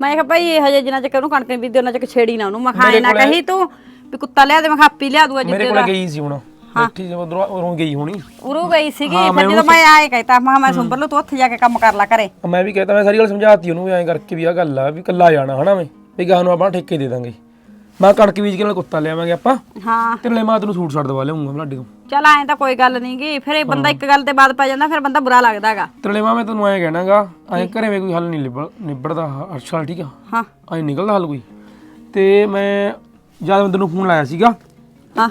ਮੈਂ ਕਿਹਾ ਭਾਈ ਇਹ ਹਜੇ ਜਿੰਨਾ ਚਿਰ ਉਹਨੂੰ ਕਣਕ ਨਹੀਂ ਬੀਜਦੀ ਉਹਨਾਂ ਚਿਰ ਛੇੜੀ ਨਾ ਉਹਨੂੰ। ਮੈਂ ਕਿਹਾ ਐਂ ਨਾ ਕਹੀ ਤੂੰ ਵੀ ਕੁੱਤਾ ਲਿਆ ਦੇ ਮੈਂ ਆਪੀ ਲਿਆ ਦੂਆ ਮੇਰੇ ਕੋਲ ਗਈ ਸੀ ਹੁਣ। ਬੈਠੀ ਸੀ ਉਧਰੋਂ ਉਰੋਂ ਗਈ ਹੋਣੀ। ਉਰੂ ਗਈ ਸੀਗੀ ਫਿਰ ਜਦੋਂ ਮੈਂ ਆਏ ਕਹਿਤਾ ਮੈਂ ਕਿਹਾ ਮੈਂ ਸੁੰਬਰ ਲੂ ਤੂੰ ਉੱਥੇ ਜਾ ਕੇ ਕੰਮ ਕਰ ਲਾ ਕਰੇ ਮੈਂ ਵੀ ਕਹਿਤਾ ਮੈਂ ਸਾਰੀ ਗੱਲ ਸਮਝਾਤੀ ਉਹਨੂੰ ਵੀ ਐਂ ਕਰਕੇ ਵੀ ਆ ਗੱਲ ਆ ਵੀ ਕੱਲਾ ਜਾਣਾ ਹਨਾ ਮੈਂ ਵੀ ਗਾਹ ਨੂੰ ਆਪਾਂ ਠੇਕੇ ਦੇ ਦਾਂਗੇ। ਮੈਂ ਕਣਕ ਬੀਜ ਕੇ ਨਾਲ ਕੁੱਤਾ ਲਿਆਵਾਂਗੇ ਆਪਾਂ। ਹਾਂ। ਤੇਰੇ ਲਈ ਮੈਂ ਤੈਨੂੰ ਸੂਟ ਸਾਟ ਦਵਾ ਲਿਆਉਂਗਾ ਬਲਾਡੇ ਤੋਂ ਚਲ ਐਂ ਤਾਂ ਕੋਈ ਗੱਲ ਨੀ ਗੀ ਫਿਰ ਇਹ ਬੰਦਾ ਇੱਕ ਗੱਲ ਤੇ ਬਾਤ ਪੈ ਜਾਂਦਾ ਫਿਰ ਬੰਦਾ ਬੁਰਾ ਲੱਗਦਾਗਾ ਤੇਰੇ ਲਈ ਮੈਂ ਤੈਨੂੰ ਐਂ ਕਹਿਣਾਗਾ ਐਂ ਘਰੇ ਵੇ ਕੋਈ ਹੱਲ ਨਹੀਂ ਲਿਬੜ ਨਿਬੜਦਾ ਅਰਸ਼ਾਲ ਠੀਕ ਆ? ਹਾਂ। ਐਂ ਨਿਕਲਦਾ ਹੱਲ ਕੋਈ। ਤੇ ਮੈਂ ਜਦ ਮੈਂ ਤੈਨੂੰ ਫੋਨ ਲਾਇਆ ਸੀਗਾ ਹਾਂ।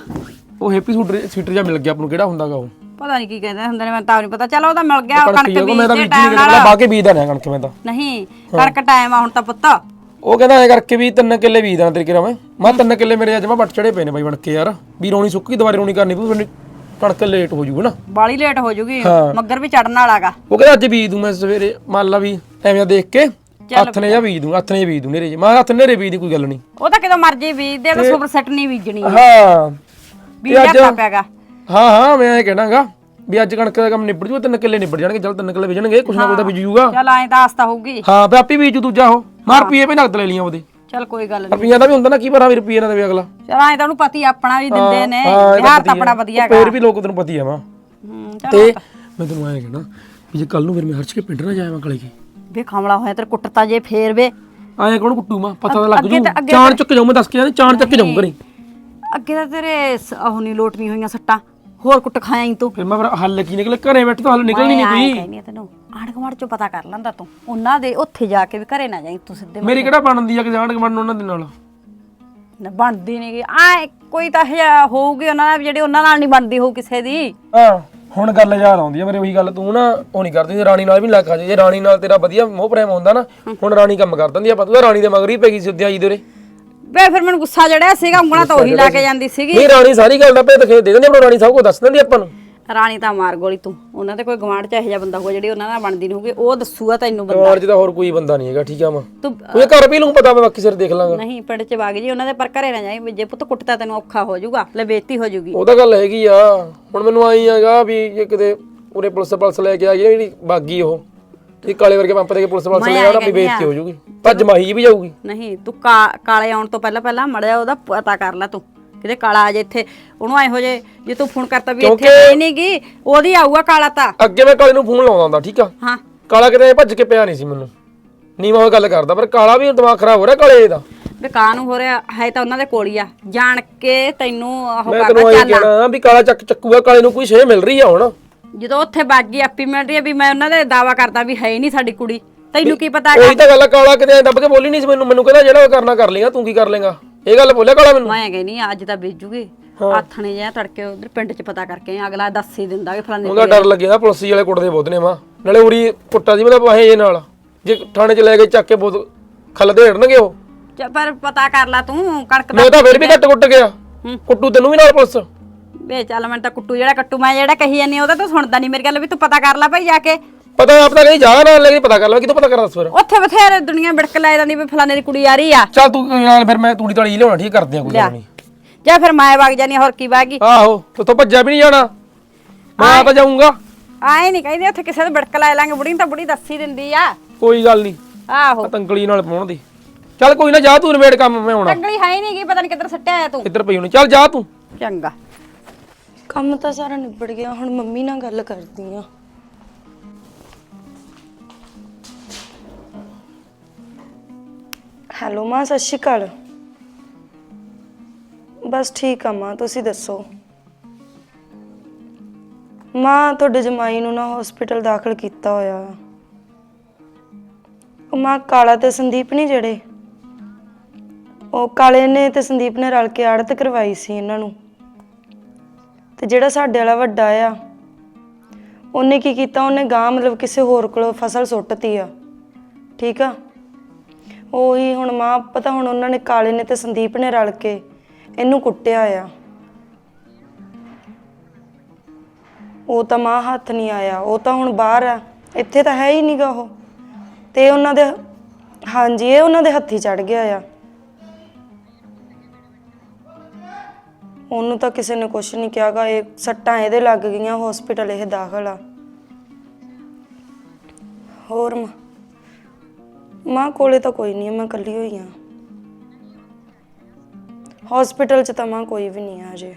ਉਹ ਹੈਪੀ ਸੂਟਰ ਸੀਟਰ ਜਿਹਾ ਮਿਲ ਗਿਆ ਆਪ ਨੂੰ ਕਿਹੜਾ ਹੁੰਦਾਗਾ ਉਹ? ਪਤਾ ਨਹੀਂ ਕੀ ਕਹਿੰਦੇ ਹੁੰਦੇ ਨੇ ਮੈਨੂੰ ਤਾਂ ਨਹੀਂ ਪਤਾ। ਚਲ ਉਹ ਤਾਂ ਮਿਲ ਗਿਆ ਉਹ ਕਣਕ ਮੈਂ ਤਾਂ ਬੀਜ ਦੇ ਨਹੀਂ ਟਾਈਮ ਨਾਲ। ਬਾਕੇ ਬੀਜਦਾ ਨਾ ਕਣਕ ਮੈਂ ਤਾਂ। ਨਹੀਂ ਕਣਕ ਟਾਈਮ ਆ ਹੁਣ ਤਾਂ ਪੁੱਤ। ਉਹ ਕਹਿੰਦਾ ਐ ਕਰਕੇ ਵੀ ਤਿੰਨ ਕਿੱਲੇ ਬੀਜਦਾ ਤੇਰੇ ਕਿਰਾ ਮੈਂ। ਮੈਂ ਤਿੰਨ ਕਿੱਲੇ ਮੇਰੇ ਅੱਜ ਮੈਂ ਵੱਟ ਚੜੇ ਪਏ ਨੇ ਬਾਈ ਬਣ ਕੇ ਯਾਰ। ਵੀ ਰੋਣੀ ਸੁੱਕੀ ਦੁਬਾਰੇ ਰੋਣੀ ਕਰਨੀ ਪਊ ਫਿਰ ਕਣਕ ਲੇਟ ਹੋ ਜੂਗਾ ਨਾ। ਬਾਲੀ ਲੇਟ ਹੋ ਜੂਗੀ। ਹਾਂ। ਮੱਗਰ ਵੀ ਚੜਨ ਵਾਲਾਗਾ ਉਹ ਕਹਿੰਦਾ ਅੱਜ ਬੀਜ ਦੂੰ ਮੈਂ ਸਵੇਰੇ। ਮੰਨ ਲਾ ਵੀ ਐਵੇਂ ਦੇਖ ਕੇ ਹੱਥ ਨੇ ਜਾਂ ਬੀਜ ਦੂੰ ਹੱਥ ਨੇ ਬੀਜ ਦੂੰ ਨੇਰੇ ਜੇ। ਮੈਂ ਹੱਥ ਨੇਰੇ ਬੀਜ ਦੀ ਕੋਈ ਗੱਲ ਨਹੀਂ ਉਹ ਤਾਂ ਕਿਦੋਂ ਮਰਜ਼ੀ ਬੀਜਦੇ ਆ ਤਾਂ ਸੁਪਰ ਸੈੱਟ ਨਹੀਂ ਬੀਜਣੀ। ਹਾਂ। ਬੀਜ ਲਿਆ ਪਿਆਗਾ? ਹਾਂ ਹਾਂ ਮੈਂ ਇਹ ਕਹਿਣਾਗਾ ਵੀ ਅੱਜ ਕਣਕ ਦਾ ਕੰਮ ਨਿਬੜ ਜੂ ਤਿੰਨ ਕਿੱਲੇ ਨਿਬੜ ਜਾਣਗੇ। ਚੱਲ ਤਿੰਨ ਕਿੱਲੇ ਬੀਜਣਗੇ ਕੁਛ ਨਾ ਕੁਛ ਤਾਂ ਬੀਜ ਜੂਗਾ ਚਲ ਐਂ ਤਾਂ ਆਸਤਾ ਹੋਊਗੀ। ਹਾਂ ਤੇ ਆਪੀ ਬੀਜੂ ਦੂਜਾ ਉਹ। ਮਾਰ ਪੀਏ ਪੇ ਨਗਦ ਲੈ ਲੀਆਂ ਉਹਦੇ। ਚੱਲ ਕੋਈ ਗੱਲ ਨਹੀਂ। ਰੁਪਈਆ ਦਾ ਵੀ ਹੁੰਦਾ ਨਾ ਕੀ ਪਤਾ ਵੀ ਰੁਪਈਏ ਨਾਲ ਦੇਵੇ ਅਗਲਾ। ਚਲ ਐ ਤਾਂ ਉਹਨੂੰ ਪਤੀ ਆਪਣਾ ਵੀ ਦਿੰਦੇ ਨੇ ਵਿਹਾਰ ਤਾਂ। ਆਪਣਾ ਵਧੀਆ ਫੇਰ ਵੀ ਲੋਕ ਤੈਨੂੰ ਪਤੀ ਆ ਵਾ ਤੇ ਮੈਂ ਤੈਨੂੰ ਐਂ ਕਹਿਣਾ ਵੀ ਜੇ ਕੱਲ ਨੂੰ ਫਿਰ ਮੈਂ ਹਰਸ਼ ਕੇ ਪਿੰਡ ਨਾ ਜਾਵਾਂ ਕਲੇ ਕੇ। ਵੇ ਖਾਮਲਾ ਹੋਇਆ ਤੇ ਕੁੱਟਤਾ ਜੇ ਫੇਰ ਵੇ। ਆਏ ਕੌਣ ਕੁੱਟੂ ਮਾ? ਪਤਾ ਤਾਂ ਲੱਗ ਜੂ। ਚਾਣ ਚੱਕ ਜਾਉ ਮੈਂ ਦੱਸ ਕੇ ਜਾਂਦੀ ਚਾਣ ਚੱਕ ਜਾਉਂ ਘਰੇ। ਅੱਗੇ ਤਾਂ ਤੇਰੇ ਉਹ ਨਹੀਂ ਲੋਟ ਨਹੀਂ ਹੋਈਆਂ ਸੱਟਾਂ। ਹੋਰ ਕੁੱਟ ਖਾਇਆ ਹੀ ਤੂੰ। ਫਿਰ ਮੈਂ ਫਿਰ ਹੱਲ ਕੀ ਨਿਕਲੇ? ਘਰੇ ਬੈਠੇ ਤਾਂ ਹੱਲ ਨਿਕਲਣੀ ਨਹੀਂ ਕੋਈ। ਕਹਿੰਦੀ ਤੈਨੂੰ। ਆਂਢ ਗੁਆਂਢ ਚੋਂ ਪਤਾ ਕਰ ਲੈਂਦਾ ਤੂੰ। ਉਹਨਾਂ ਦੇ ਉੱਥੇ ਜਾ ਕੇ ਵੀ ਘਰੇ ਨਾ ਜਾਈਂ ਤੂੰ ਸਿੱਧੇ ਮੇਰੀ ਕਿਹੜਾ ਬਣਦੀ ਆ ਕਿ ਜਾਣ ਕਮਣ ਉਹਨਾਂ ਦੇ ਨਾਲ? ਨਾ ਬਣਦੀ ਨਹੀਂ ਗੀ ਆ ਕੋਈ ਤਾਂ ਇਹ ਹੋਊਗੀ ਉਹਨਾਂ ਨਾਲ ਜਿਹੜੇ ਉਹਨਾਂ ਨਾਲ ਨਹੀਂ ਬਣਦੀ ਹੋਊ ਕਿਸੇ ਦੀ। ਹਾਂ ਹੁਣ ਗੱਲ ਯਾਦ ਆਉਂਦੀ ਆ ਮੇਰੇ ਉਹੀ ਗੱਲ ਤੂੰ ਨਾ ਉਹ ਨਹੀਂ ਕਰਦੀ ਰਾਣੀ ਨਾਲ ਵੀ ਲੱਖ ਆ ਜੇ। ਜੇ ਰਾਣੀ ਨਾਲ ਤੇਰਾ ਵਧੀਆ ਮੋਹ ਪ੍ਰੇਮ ਹੁੰਦਾ ਨਾ ਹੁਣ ਰਾਣੀ ਕੰਮ ਕਰ ਦਿੰਦੀ ਆ ਪਤਾ ਰਾਣੀ ਦੇ ਮਗਰ ਹੀ ਪੈ ਗਈ ਸਿੱਧਿਆ ਜੀ ਤੇਰੇ ਵੇ ਫਿਰ ਮੈਨੂੰ ਗੁੱਸਾ ਚੜਿਆ ਸੀਗਾ ਉਂਗਲਾਂ ਤਾਂ ਉਹੀ ਲਾ ਕੇ ਜਾਂਦੀ ਸੀਗੀ। ਨਹੀਂ ਰਾਣੀ ਸਾਰੀ ਗੱਲ ਦਾ ਭੇਤ ਖੇ ਦੇ ਦਿੰਦੀ ਆਪਣਾ ਰਾਣੀ ਸਭ ਕੁਝ ਦੱਸ ਦਿੰਦੀ ਆਪਾਂ ਨੂੰ। ਰਾਣੀ ਤਾਂ ਮਾਰ ਗੋਲੀ ਤੂੰ। ਉਹਨਾਂ ਤੇ ਕੋਈ ਗਵਾਂਢ ਚ ਇਹੋ ਜਿਹਾ ਬੰਦਾ ਹੋਊ ਜਿਹੜੀ ਉਹਨਾਂ ਨਾਲ ਬਣਦੀ ਨਹੀਂ ਹੋਊਗੀ ਉਹ ਦੱਸੂਗਾ ਤੈਨੂੰ ਬੰਦਾ। ਪਰਿਵਾਰ 'ਚ ਤਾਂ ਹੋਰ ਕੋਈ ਬੰਦਾ ਨਹੀਂ ਹੈਗਾ ਠੀਕ ਆ ਮੈਂ। ਤੂੰ ਕੋਈ ਘਰ ਵੀ ਲੂੰ ਪਤਾ ਮੈਂ ਬਾਕੀ ਸਿਰ ਦੇਖ ਲਾਂਗਾ। ਨਹੀਂ ਪਿੰਡ ਚ ਵਗ ਜੀ ਉਹਨਾਂ ਦੇ ਪਰ ਘਰੇ ਨਾ ਜਾਈਂ ਵੀ ਜੇ ਪੁੱਤ ਕੁੱਟਤਾ ਤੈਨੂੰ ਔਖਾ ਹੋ ਜਾਊਗਾ ਲੈ ਬੇਇੱਜ਼ਤੀ ਹੋ ਜਾਊਗੀ। ਉਹ ਤਾਂ ਗੱਲ ਹੈਗੀ ਆ। ਹੁਣ ਮੈਨੂੰ ਆਈ ਹੈਗਾ ਵੀ ਜੇ ਕਿਤੇ ਉਰੇ ਪੁਲਿਸ ਪਲਸ ਲੈ ਕੇ ਆ ਗਈ ਜਿਹੜੀ ਬਾਗੀ ਉਹ ਇਹ ਕਾਲੇ ਵਰਗੇ ਪੰਪ ਦੇ ਕੇ ਪੁਲਿਸ ਪਲਸ ਲੈ ਆਉਣਾ ਆਪਣੀ ਬੇਇੱਜ਼ਤੀ ਹੋ ਜੂਗੀ ਭੱਜ ਮਾਹੀ ਜੀ ਵੀ ਜਾਊਗੀ। ਨਹੀਂ ਤੂੰ ਕਾ- ਕਾਲੇ ਆਉਣ ਤੋਂ ਪਹਿਲਾਂ ਪਹਿਲਾਂ ਮੜਿਆ ਉਹਦਾ ਪਤਾ ਕਰ ਲੈ ਤੂੰ। ਕਿਤੇ ਕਾਲਾ ਆ ਜੇ ਇੱਥੇ। ਉਹਨੂੰ ਐ ਹੋ ਜੇ ਜੇ ਤੂੰ ਫੋਨ ਕਰਤਾ ਵੀ ਇੱਥੇ ਨਹੀਂ ਨਹੀਂਗੀ ਉਹਦੀ ਆਊਗਾ ਕਾਲਾ ਤਾਂ। ਅੱਗੇ ਮੈਂ ਕਾਲੇ ਨੂੰ ਫੋਨ ਲਾਉਂਦਾ ਹੁੰਦਾ ਠੀਕ ਆ? ਹਾਂ। ਕਾਲਾ ਕਿਤੇ ਭੱਜ ਕੇ ਪਿਆ ਨਹੀਂ ਸੀ ਮੈਨੂੰ। ਨੀਵਾ ਉਹ ਗੱਲ ਕਰਦਾ ਪਰ ਕਾਲਾ ਵੀ ਦਿਮਾਗ ਖਰਾਬ ਹੋ ਰਿਹਾ ਕਾਲੇ ਦਾ। ਵੀ ਕਾਂ ਨੂੰ ਹੋ ਰਿਹਾ? ਹੈ ਤਾਂ ਉਹਨਾਂ ਦੇ ਕੋਲ ਹੀ ਆ। ਜਾਣ ਕੇ ਤੈਨੂੰ ਉਹ ਮੈਂ ਕਰਦਾ ਤੈਨੂੰ ਆਈ ਚੱਲ ਕਹਿਣਾ ਵੀ ਕਾਲਾ ਚੱਕ ਚੱਕੂਗਾ ਕਾਲੇ ਨੂੰ ਕੋਈ ਸ਼ੇ ਮਿਲ ਰਹੀ ਆ ਹੁਣ। ਜਦੋਂ ਉੱਥੇ ਵੱਜ ਗਈ ਆਪੀ ਮਿਲ ਰਹੀ ਆ ਵੀ ਮੈਂ ਉਹਨਾਂ ਦੇ ਦਾਵਾ ਕਰਦਾ ਵੀ ਹੈ ਹੀ ਨਹੀਂ ਸਾਡੀ ਕੁੜੀ। ਤੈਨੂੰ ਕੀ ਪਤਾ ਉਹੀ ਤਾਂ ਗੱਲ ਆ, ਕਾਲਾ ਕਿਤੇ ਐਂ ਦੱਬ ਕੇ ਬੋਲੀ ਨਹੀਂ ਸੀ ਮੈਨੂੰ। ਮੈਨੂੰ ਕਹਿੰਦਾ ਜਿਹੜਾ ਉਹ ਕਰਨਾ ਕਰ ਲੇਗਾ ਤੂੰ ਕੀ ਕਰ ਲੇਗਾ ਇਹ ਗੱਲ ਬੋਲਿਆ ਕਾਲਾ ਮੈਨੂੰ? ਮੈਂ ਕਹਿੰਦੀ ਅੱਜ ਤਾਂ ਬੀਜੂਗੀ। ਆਥਣੇ ਜਾਂ ਤੜਕੇ ਉਧਰ ਪਿੰਡ ਚ ਪਤਾ ਕਰਕੇ ਅਗਲਾ ਦੱਸ ਹੀ ਦਿੰਦਾ ਕਿ ਫਲਾਣੇ ਉਹਦਾ ਡਰ ਲੱਗਿਆ ਪੁਲਿਸ ਵਾਲੇ ਕੁੱਟਦੇ ਬਹੁਤ ਨੇ ਮਾਂ। ਨਾਲੇ ਉਰੀ ਕੁੱਟਾ ਦੀ ਮਤਲਬ ਇਹ ਨਾਲ। ਜੇ ਥਾਣੇ 'ਚ ਲੈ ਕੇ ਚੱਕ ਕੇ ਬਹੁਤ ਖੱਲ ਦੇੜਨਗੇ ਉਹ। ਪਰ ਪਤਾ ਕਰ ਲੈ ਤੂੰ ਕਣਕ ਮੈਂ ਤਾਂ ਫਿਰ ਵੀ ਘੱਟ ਕੁੱਟ ਗਿਆ। ਕੁੱਟੂ ਤੈਨੂੰ ਵੀ ਨਾਲ ਪੁਲਿਸ। ਵੇ ਚੱਲ ਮੈਂ ਤਾਂ ਕੁੱਟੂ ਜਿਹੜਾ ਕੱਟੂ ਮੈਂ ਜਿਹੜਾ ਕਹੀ ਜਾਂਦੀ ਉਹਦਾ ਤਾਂ ਸੁਣਦਾ ਨਹੀਂ ਮੇਰੀ ਗੱਲ ਵੀ ਤੂੰ ਪਤਾ ਕਰ ਲੈ ਭਾਈ ਜਾ ਕੇ। ਪਤਾ ਆਪ ਤਾਂ ਕਹੀਂ ਜਾ ਕੇ ਪਤਾ ਕਰ ਲੈ ਕਿਤੋਂ ਪਤਾ ਕਰ ਦੱਸ ਫਿਰ ਉੱਥੇ ਬਥੇਰੇ ਦੁਨੀਆ ਬਿੜਕ ਲੈ ਜਾਂਦੀ ਵੀ ਫਲਾਣੇ ਦੀ ਕੁੜੀ ਆ ਰਹੀ ਆ। ਚੱਲ ਤੂੰ ਨਾਲ ਫਿਰ ਮੈਂ ਤੂੜੀ ਤੜੀ ਲਿਆਉਣਾ ਠੀਕ ਕਰਦੇ ਆ ਕੋਈ ਗੱਲ ਨਹੀਂ। ਜਾਂ ਫਿਰ ਮੈਂ ਵਗ ਜਾਨੀ ਹੋਰ ਕੀ ਵਾਗੀ ਆਹੋ ਤੂੰ ਭੱਜਿਆ ਵੀ ਨਹੀਂ ਜਾਣਾ। ਮੈਂ ਆ ਤਾਂ ਜਾਊਂਗਾ। ਆਏ ਨਹੀਂ ਕਹਿੰਦੇ ਉੱਥੇ ਕਿਸੇ ਦੇ ਬਿੜਕ ਲੈ ਲਾਂਗੇ ਬੁੜੀ ਨੂੰ ਤਾਂ ਬੁੜੀ ਦੱਸੀ ਦਿੰਦੀ ਆ। ਕੋਈ ਗੱਲ ਨਹੀਂ। ਆਹੋ। ਤੰਗਲੀ ਨਾਲ ਪਾਉਣ ਦੀ। ਚੱਲ ਕੋਈ ਨਾ ਜਾ ਤੂੰ ਨਵੇੜ ਕੰਮ ਮੈਂ ਆਉਣਾ। ਟੰਗਲੀ ਹੈ ਨਹੀਂ ਗੀ ਪਤਾ ਨਹੀਂ ਕਿੱਧਰ ਸੱਟਿਆ ਆ ਤੂੰ। ਇੱਧਰ ਪਈ ਹੋਣੀ। ਚੱਲ ਜਾ ਤੂੰ। ਚੰਗਾ। ਕੰਮ ਤਾਂ ਸਾਰਾ ਨਿਬੜ ਗਿਆ ਹੁਣ ਮੰਮੀ ਨਾਲ ਗੱਲ ਕਰਦੀ ਆ। ਹੈਲੋ ਮਾਂ, ਸਤਿ ਸ਼੍ਰੀ ਅਕਾਲ। ਬਸ ਠੀਕ ਆ ਮਾਂ, ਤੁਸੀਂ ਦੱਸੋ? ਮਾਂ, ਤੁਹਾਡੇ ਜਮਾਈ ਨੂੰ ਨਾ ਹਸਪੀਟਲ ਦਾਖਲ ਕੀਤਾ ਹੋਇਆ। ਆ। ਉਹ ਮਾਂ, ਕਾਲਾ ਤੇ ਸੰਦੀਪ ਨਹੀਂ ਜਿਹੜੇ? ਉਹ ਕਾਲੇ ਨੇ ਤੇ ਸੰਦੀਪ ਨੇ ਰਲ ਕੇ ਆੜਤ ਕਰਵਾਈ ਸੀ ਇਹਨਾਂ ਨੂੰ। ਤੇ ਜਿਹੜਾ ਸਾਡੇ ਵਾਲਾ ਵੱਡਾ ਆ, ਉਹਨੇ ਕੀ ਕੀਤਾ? ਉਹਨੇ ਗਾਂ ਮਤਲਬ ਕਿਸੇ ਹੋਰ ਕੋਲੋਂ ਫਸਲ ਸੁੱਟਤੀ ਆ। ਠੀਕ ਆ? ਉਹੀ ਹੁਣ ਮਾਂ ਪਤਾ ਹੁਣ ਉਹਨਾਂ ਨੇ ਕਾਲੇ ਨੇ ਤੇ ਸੰਦੀਪ ਨੇ ਰਲ ਕੇ ਇਹਨੂੰ ਕੁੱਟਿਆ ਆ। ਉਹ ਤਾਂ ਮਾਂ ਹੱਥ ਨਹੀਂ ਆਇਆ, ਉਹ ਤਾਂ ਹੁਣ ਬਾਹਰ ਆ। ਇੱਥੇ ਤਾਂ ਹੈ ਹੀ ਨਹੀਂਗਾ ਉਹ। ਤੇ ਉਹਨਾਂ ਦੇ ਹਾਂਜੀ, ਇਹ ਉਹਨਾਂ ਦੇ ਹੱਥੀ ਚੜ ਗਿਆ ਆ। ਉਹਨੂੰ ਤਾਂ ਕਿਸੇ ਨੇ ਕੁਝ ਨਹੀਂ ਕਿਹਾਗਾ, ਇਹ ਸੱਟਾਂ ਇਹਦੇ ਲੱਗ ਗਈਆਂ ਹਸਪੀਟਲ ਇਹ ਦਾਖਲ ਆ। ਹੋਰ ਮਾਂ। ਮਾਂ ਕੋਲੇ ਤਾਂ ਕੋਈ ਨਹੀਂ ਆ, ਮੈਂ ਇਕੱਲੀ ਹੋਈ ਆ। ਹਸਪੀਟਲ 'ਚ ਤਾਂ ਮਾਂ ਕੋਈ ਵੀ ਨਹੀਂ ਆ ਅਜੇ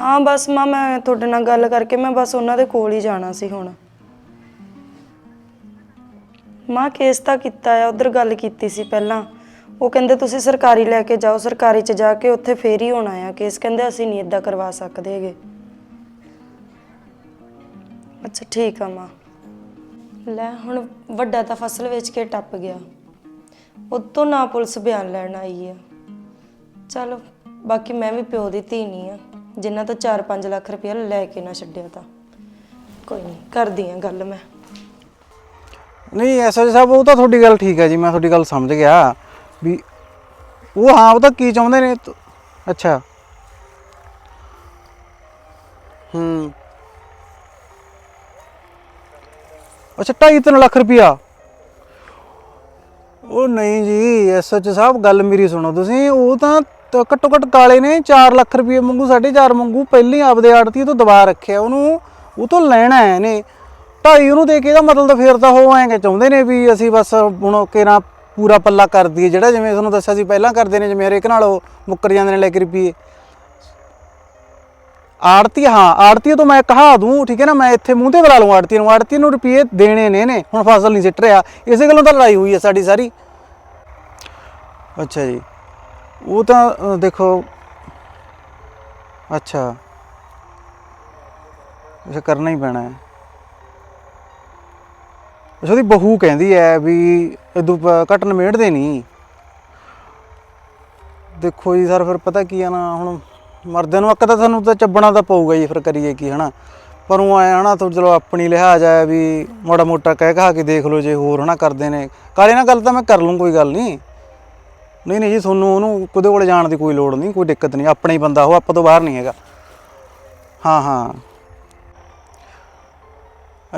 ਹਾਂ ਬਸ ਮਾਂ ਮੈਂ ਤੁਹਾਡੇ ਨਾਲ ਗੱਲ ਕਰਕੇ ਮੈਂ ਬਸ ਉਹਨਾਂ ਦੇ ਕੋਲ ਹੀ ਜਾਣਾ ਸੀ ਹੁਣ। ਮਾਂ ਕੇਸ ਤਾਂ ਕੀਤਾ ਆ ਉਧਰ ਗੱਲ ਕੀਤੀ ਸੀ ਪਹਿਲਾਂ। ਉਹ ਕਹਿੰਦੇ ਤੁਸੀਂ ਸਰਕਾਰੀ ਲੈ ਕੇ ਜਾਓ ਸਰਕਾਰੀ 'ਚ ਜਾ ਕੇ ਉੱਥੇ ਫੇਰ ਹੀ ਹੋਣਾ ਆ ਕੇਸ ਕਹਿੰਦੇ ਅਸੀਂ ਨਹੀਂ ਇਦਾਂ ਕਰਵਾ ਸਕਦੇ ਹੈਗੇ। ਅੱਛਾ ਠੀਕ ਆ ਮਾਂ। ਲੈ, ਹੁਣ ਵੱਡਾ ਤਾਂ ਫਸਲ ਵੇਚ ਕੇ ਟੱਪ ਗਿਆ। ਉਤੋਂ ਨਾ ਪੁਲਿਸ ਬਿਆਨ ਲੈਣ ਆਈ ਆ। ਚਲੋ, ਬਾਕੀ ਮੈਂ ਵੀ ਪਿਓ ਦੀ ਧੀ ਨਹੀਂ ਆ, ਜਿੰਨਾ ਤੋਂ 4-5 ਲੱਖ ਰੁਪਇਆ ਲੈ ਕੇ ਨਾ ਛੱਡਿਆ ਤਾਂ। ਕੋਈ ਨਹੀਂ, ਕਰਦੀ ਆ ਗੱਲ ਮੈਂ। ਨਹੀਂ ਐਸਓ ਸਾਹਿਬ, ਉਹ ਤਾਂ ਤੁਹਾਡੀ ਗੱਲ ਠੀਕ ਹੈ ਜੀ, ਮੈਂ ਤੁਹਾਡੀ ਗੱਲ ਸਮਝ ਗਿਆ ਵੀ ਉਹ ਹਾਂ ਉਹ ਤਾਂ ਕੀ ਚਾਹੁੰਦੇ ਨੇ? ਅੱਛਾ। ਹੂੰ। ਅੱਛਾ 2.5 ਲੱਖ ਰੁਪਇਆ। ਉਹ ਨਹੀਂ ਜੀ ਐਸਐਚ ਸਾਹਿਬ, ਗੱਲ ਮੇਰੀ ਸੁਣੋ ਤੁਸੀਂ। ਉਹ ਤਾਂ ਤ- ਘੱਟੋ ਘੱਟ ਕਾਲੇ ਨੇ 4 ਲੱਖ ਰੁਪਏ ਮੰਗੂ 4.5 ਮੰਗੂ ਪਹਿਲੀ ਆਪਦੇ ਆੜਤੀ ਤੋਂ ਦਬਾ ਰੱਖਿਆ ਉਹਨੂੰ। ਉਹ ਤੋਂ ਲੈਣਾ ਹੈ ਨੇ ਢਾਈ ਉਹਨੂੰ ਦੇ ਕੇ ਇਹਦਾ ਮਤਲਬ ਤਾਂ ਫੇਰ ਤਾਂ ਉਹ ਐਂ ਕਿ ਚਾਹੁੰਦੇ ਨੇ ਵੀ ਅਸੀਂ ਬਸ ਹੁਣ ਕਿਹੜਾ ਪੂਰਾ ਪੱਲਾ ਕਰਦੀ ਹੈ ਜਿਹੜਾ ਜਿਵੇਂ ਤੁਹਾਨੂੰ ਦੱਸਿਆ ਸੀ, ਪਹਿਲਾਂ ਕਰਦੇ ਨੇ, ਜਿਵੇਂ ਹਰੇਕ ਨਾਲ ਉਹ ਮੁੱਕਰ ਜਾਂਦੇ ਨੇ ਲੈ ਕੇ ਰੁਪਈਏ। ਆੜਤੀ ਹਾਂ ਆੜਤੀ ਤੋਂ ਮੈਂ ਕਹਾ ਦੂੰ, ਠੀਕ ਹੈ ਨਾ, ਮੈਂ ਇੱਥੇ ਮੂੰਹ ਤੇ ਬੁਲਾ ਲੂੰ ਆੜਤੀ ਨੂੰ ਆੜਤੀ ਨੂੰ ਰੁਪਏ ਦੇਣੇ ਨੇ ਨੇ ਹੁਣ ਫਸਲ ਨਹੀਂ ਸਿੱਟ ਰਿਹਾ, ਇਸੇ ਗੱਲੋਂ ਤਾਂ ਲੜਾਈ ਹੋਈ ਹੈ ਸਾਡੀ ਸਾਰੀ। ਅੱਛਾ ਜੀ, ਉਹ ਤਾਂ ਦੇਖੋ, ਅੱਛਾ ਇਹ ਕਰਨਾ ਹੀ ਪੈਣਾ ਹੈ। ਅੱਛਾ, ਉਹਦੀ ਬਹੂ ਕਹਿੰਦੀ ਹੈ ਵੀ ਇਦੋਂ ਘੱਟ ਨਿਮੇੜਦੇ ਨਹੀਂ। ਦੇਖੋ ਜੀ, ਸਰ, ਫਿਰ ਪਤਾ ਕੀ ਆ ਨਾ, ਹੁਣ ਮਰਦਿਆਂ ਨੂੰ ਅੱਕ ਤਾਂ ਤੁਹਾਨੂੰ ਤਾਂ ਚੱਬਣਾ ਤਾਂ ਪਊਗਾ ਜੀ, ਫਿਰ ਕਰੀਏ ਕੀ, ਹਨਾ? ਪਰ ਉਹ ਆਇਆ ਹਨਾ ਤਾਂ ਚਲੋ ਆਪਣੀ ਲਿਹਾਜ਼ ਆ ਵੀ ਮਾੜਾ ਮੋਟਾ ਕਹਿ ਕਹਾ ਕੇ ਦੇਖ ਲਓ ਜੇ ਹੋਰ, ਹਨਾ, ਕਰਦੇ ਨੇ। ਕਾਲੇ ਨਾਲ ਗੱਲ ਤਾਂ ਮੈਂ ਕਰ ਲੂੰ, ਕੋਈ ਗੱਲ ਨਹੀਂ ਨਹੀਂ ਨਹੀਂ ਜੀ, ਤੁਹਾਨੂੰ ਉਹਨੂੰ ਉਹਦੇ ਕੋਲ ਜਾਣ ਦੀ ਕੋਈ ਲੋੜ ਨਹੀਂ ਕੋਈ ਦਿੱਕਤ ਨਹੀਂ ਆਪਣਾ ਹੀ ਬੰਦਾ, ਉਹ ਆਪਾਂ ਤੋਂ ਬਾਹਰ ਨਹੀਂ ਹੈਗਾ। ਹਾਂ ਹਾਂ।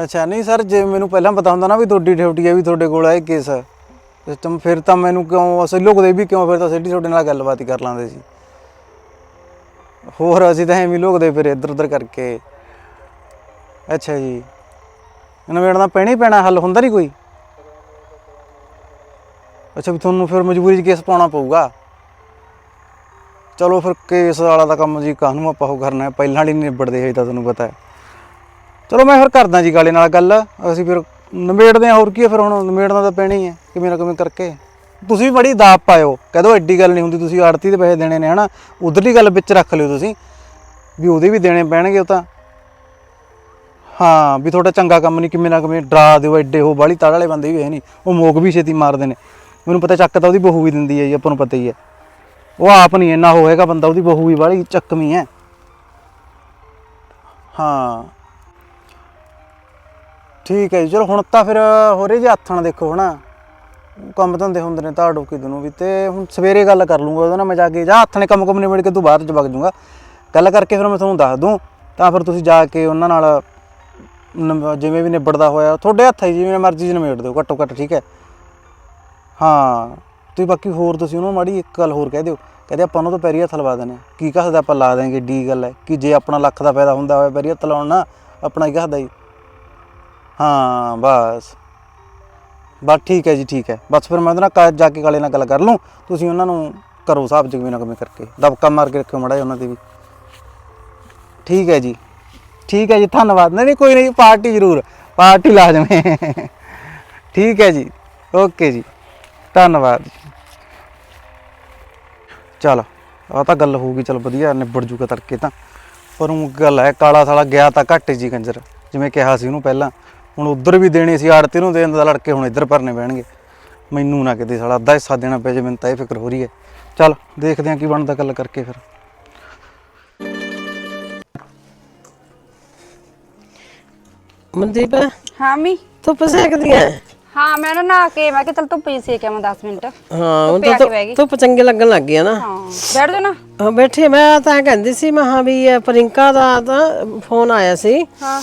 ਅੱਛਾ, ਨਹੀਂ ਸਰ, ਜੇ ਮੈਨੂੰ ਪਹਿਲਾਂ ਪਤਾ ਹੁੰਦਾ ਨਾ ਵੀ ਤੁਹਾਡੀ ਡਿਊਟੀ ਹੈ ਵੀ ਤੁਹਾਡੇ ਕੋਲ ਹੈ ਕੇਸ ਸਿਸਟਮ ਫਿਰ ਤਾਂ ਮੈਨੂੰ ਕਿਉਂ, ਅਸੀਂ ਲੁਕਦੇ ਵੀ ਕਿਉਂ, ਫਿਰ ਤਾਂ ਸਿੱਧੀ ਤੁਹਾਡੇ ਨਾਲ ਗੱਲਬਾਤ ਹੀ ਕਰ ਲਾਂਦੇ ਸੀ। ਹੋਰ ਅਸੀਂ ਤਾਂ ਐਵੇਂ ਹੀ ਲੁਕਦੇ ਫਿਰ ਇੱਧਰ ਉੱਧਰ ਕਰਕੇ। ਅੱਛਾ ਜੀ। ਨਵੇੜਨਾ ਪੈਣਾ ਹੀ ਪੈਣਾ, ਹੱਲ ਹੁੰਦਾ ਨਹੀਂ ਕੋਈ। ਅੱਛਾ ਵੀ ਤੁਹਾਨੂੰ ਫਿਰ ਮਜਬੂਰੀ 'ਚ ਕੇਸ ਪਾਉਣਾ ਪਊਗਾ। ਚਲੋ ਫਿਰ ਕੇਸ ਵਾਲਾ ਦਾ ਕੰਮ ਜੀ ਕਾਹਨੂੰ ਆਪਾਂ ਉਹ ਕਰਨਾ ਹੈ, ਪਹਿਲਾਂ ਹੀ ਨਿਬੜਦੇ ਹੋਏ ਤਾਂ ਤੁਹਾਨੂੰ ਪਤਾ ਹੈ। ਚਲੋ ਮੈਂ ਫਿਰ ਕਰਦਾ ਜੀ ਗਾਲੇ ਨਾਲ ਗੱਲ, ਅਸੀਂ ਫਿਰ ਨਿਬੇੜਦੇ ਹਾਂ, ਹੋਰ ਕੀ ਹੈ ਫਿਰ ਹੁਣ ਨਿਬੇੜਨਾ ਤਾਂ ਪੈਣਾ ਹੀ ਹੈ, ਕਿਵੇਂ ਨਾ ਕਿਵੇਂ ਕਰਕੇ। ਤੁਸੀਂ ਵੀ ਬੜੀ ਦਾਪ ਪਾਇਓ। ਕਹਦੋ ਐਡੀ ਗੱਲ ਨਹੀਂ ਹੁੰਦੀ, ਤੁਸੀਂ ਆੜਤੀ ਦੇ ਪੈਸੇ ਦੇਣੇ ਨੇ, ਹਨਾ? ਉਧਰਲੀ ਗੱਲ ਵਿੱਚ ਰੱਖ ਲਿਓ ਤੁਸੀਂ, ਵੀ ਉਹਦੇ ਵੀ ਦੇਣੇ ਪੈਣਗੇ ਉਹ ਤਾਂ। ਹਾਂ, ਵੀ ਤੁਹਾਡਾ ਚੰਗਾ ਕੰਮ ਨਹੀਂ, ਕਿਵੇਂ ਨਾ ਕਿਵੇਂ ਡਰਾ ਦਿਓ, ਐਡੇ ਹੋ ਬਾਲੀ ਤਾੜ ਵਾਲੇ ਬੰਦੇ ਵੀ ਹੈ ਨਹੀਂ। ਉਹ ਮੋਕ ਵੀ ਛੇਤੀ ਮਾਰਦੇ ਨੇ। ਮੈਨੂੰ ਪਤਾ ਚੱਕ ਤਾਂ ਉਹਦੀ ਬਹੂ ਵੀ ਦਿੰਦੀ ਹੈ ਜੀ, ਆਪਾਂ ਨੂੰ ਪਤਾ ਹੀ ਹੈ। ਉਹ ਆਪ ਨਹੀਂ, ਇੰਨਾ ਹੋਏਗਾ ਬੰਦਾ, ਉਹਦੀ ਬਹੂ ਵੀ ਬਾਲੀ ਚੱਕਵੀਂ ਹੈ। ਹਾਂ। ਠੀਕ ਹੈ ਜੀ, ਚਲੋ ਹੁਣ ਤਾਂ ਫਿਰ ਹੋ ਰਹੀ ਜੀ ਹੱਥਣ ਦੇਖੋ, ਹਨਾ? ਕੰਮ ਧੰਦੇ ਹੁੰਦੇ ਨੇ ਤਾਂ ਡੋਕੀ ਨੂੰ ਵੀ ਤੇ ਹੁਣ ਸਵੇਰੇ ਗੱਲ ਕਰ ਲੂੰਗਾ ਉਹਦੇ ਨਾਲ, ਮੈਂ ਜਾ ਕੇ ਜਾਂ ਹੱਥਣੇ ਕੰਮ ਕੰਮ ਨਿਬੜ ਕੇ ਤੂੰ ਬਾਹਰ ਚ ਵਗ ਜਾਊਂਗਾ ਗੱਲ ਕਰਕੇ ਫਿਰ ਮੈਂ ਤੁਹਾਨੂੰ ਦੱਸ ਦੂੰ, ਤਾਂ ਫਿਰ ਤੁਸੀਂ ਜਾ ਕੇ ਉਹਨਾਂ ਨਾਲ ਨਮ- ਜਿਵੇਂ ਵੀ ਨਿਬੜਦਾ ਹੋਇਆ, ਤੁਹਾਡੇ ਹੱਥ ਹੈ ਜਿਵੇਂ ਮਰਜ਼ੀ ਚ ਨਿਬੇੜ ਦਿਓ, ਘੱਟੋ ਘੱਟ, ਠੀਕ ਹੈ? ਹਾਂ, ਤੁਸੀਂ ਬਾਕੀ ਹੋਰ ਤੁਸੀਂ ਉਹਨੂੰ ਮਾੜੀ ਇੱਕ ਗੱਲ ਹੋਰ ਕਹਿ ਦਿਓ। ਕਹਿੰਦੇ ਆਪਾਂ ਉਹਨੂੰ ਤਾਂ ਪੈਰੀ ਹੱਥ ਲਵਾ ਦੇਣੇ ਕੀ ਕਹਦਾ ਆਪਾਂ ਲਾ ਦੇਂਗੇ ਡੀ ਗੱਲ ਹੈ। ਕਿ ਜੇ ਆਪਣਾ ਲੱਖ ਦਾ ਫਾਇਦਾ ਹੁੰਦਾ ਹੋਇਆ ਪੈਰੀ ਹੱਥ ਲਾਉਣ ਨਾ ਆਪਣਾ ਹੀ ਕਹਦਾ ਜੀ? ਹਾਂ, ਬਸ। ਬਸ ਠੀਕ ਹੈ ਜੀ, ਠੀਕ ਹੈ। ਬਸ ਫਿਰ ਮੈਂ ਉਹਦੇ ਨਾਲ ਕਾ- ਜਾ ਕੇ ਕਾਲੇ ਨਾਲ ਗੱਲ ਕਰ ਲੂੰ ਤੁਸੀਂ ਉਹਨਾਂ ਨੂੰ ਕਰੋ ਸਾਹਿਬ ਜਿਵੇਂ ਨਾ ਕਿਵੇਂ ਕਰਕੇ। ਦਬਕਾ ਮਾਰ ਕੇ ਰੱਖਿਓ ਮੜਾ ਉਹਨਾਂ ਤੇ ਵੀ। ਠੀਕ ਹੈ ਜੀ। ਠੀਕ ਹੈ ਜੀ, ਧੰਨਵਾਦ। ਨਹੀਂ ਨਹੀਂ, ਕੋਈ ਨਹੀਂ, ਪਾਰਟੀ ਜ਼ਰੂਰ। ਪਾਰਟੀ ਲਾਜ਼ਮੀ। ਠੀਕ ਹੈ ਜੀ। ਓਕੇ ਜੀ। ਧੰਨਵਾਦ ਜੀ। ਚਲ ਆ ਤਾਂ ਗੱਲ ਹੋਊਗੀ, ਚਲ ਵਧੀਆ, ਨਿਬੜ ਜੂਗਾ ਤੜਕੇ ਤਾਂ। ਪਰ ਉਹ ਗੱਲ ਹੈ, ਕਾਲਾ ਸਾਲਾ ਗਿਆ ਤਾਂ ਘੱਟ ਜੀ ਕੰਜਰ ਜਿਵੇਂ ਕਿਹਾ ਸੀ ਉਹਨੂੰ ਪਹਿਲਾਂ। ਹੁਣ ਉਧਰ ਵੀ ਦੇਣੇ ਸੀ ਆੜਤੀ ਨੂੰ ਦੇਣ ਦਾ ਲੜਕੇ ਹੁਣ ਇੱਧਰ ਭਰਨੇ ਪੈਣਗੇ। ਮੈਨੂੰ ਨਾ ਕਿਤੇ ਸਾਲਾ ਅੱਧਾ ਹਿੱਸਾ ਦੇਣਾ ਪੈ ਜੇ ਮੈਨੂੰ ਤਾਂ ਇਹ ਫਿਕਰ ਹੋ ਰਹੀ ਹੈ। ਚਲ ਦੇਖਦੇ ਹਾਂ ਕੀ ਬਣਦਾ ਗੱਲ ਕਰਕੇ ਫਿਰ। ਮਨਦੀਪ ਹਾਂ ਮੀ। ਧੁੱਪ ਸੇਕਦੀ ਐ ਹਾਂ ਮੈਂ ਨਾ ਨਹਾ ਕੇ ਮੈਂ ਕਿ ਚਲ ਧੁੱਪੇ ਸੇਕ ਆਵਾਂ 10 ਮਿੰਟ। ਹਾਂ ਹੁਣ ਆ ਤਾਂ। ਧੁੱਪ ਚੰਗੇ ਲੱਗਣ ਲੱਗ ਗਈ ਆ ਨਾ। ਹਾਂ ਬੈਠ ਜਾ ਨਾ। ਹਾਂ ਬੈਠੇ ਮੈਂ ਤਾਂ ਕਹਿੰਦੀ ਸੀ ਮੈਂ ਹਾਂ ਵੀ ਇਹ ਪ੍ਰਿੰਕਾ ਦਾ ਤਾਂ ਫੋਨ ਆਇਆ ਸੀ। ਹਾਂ।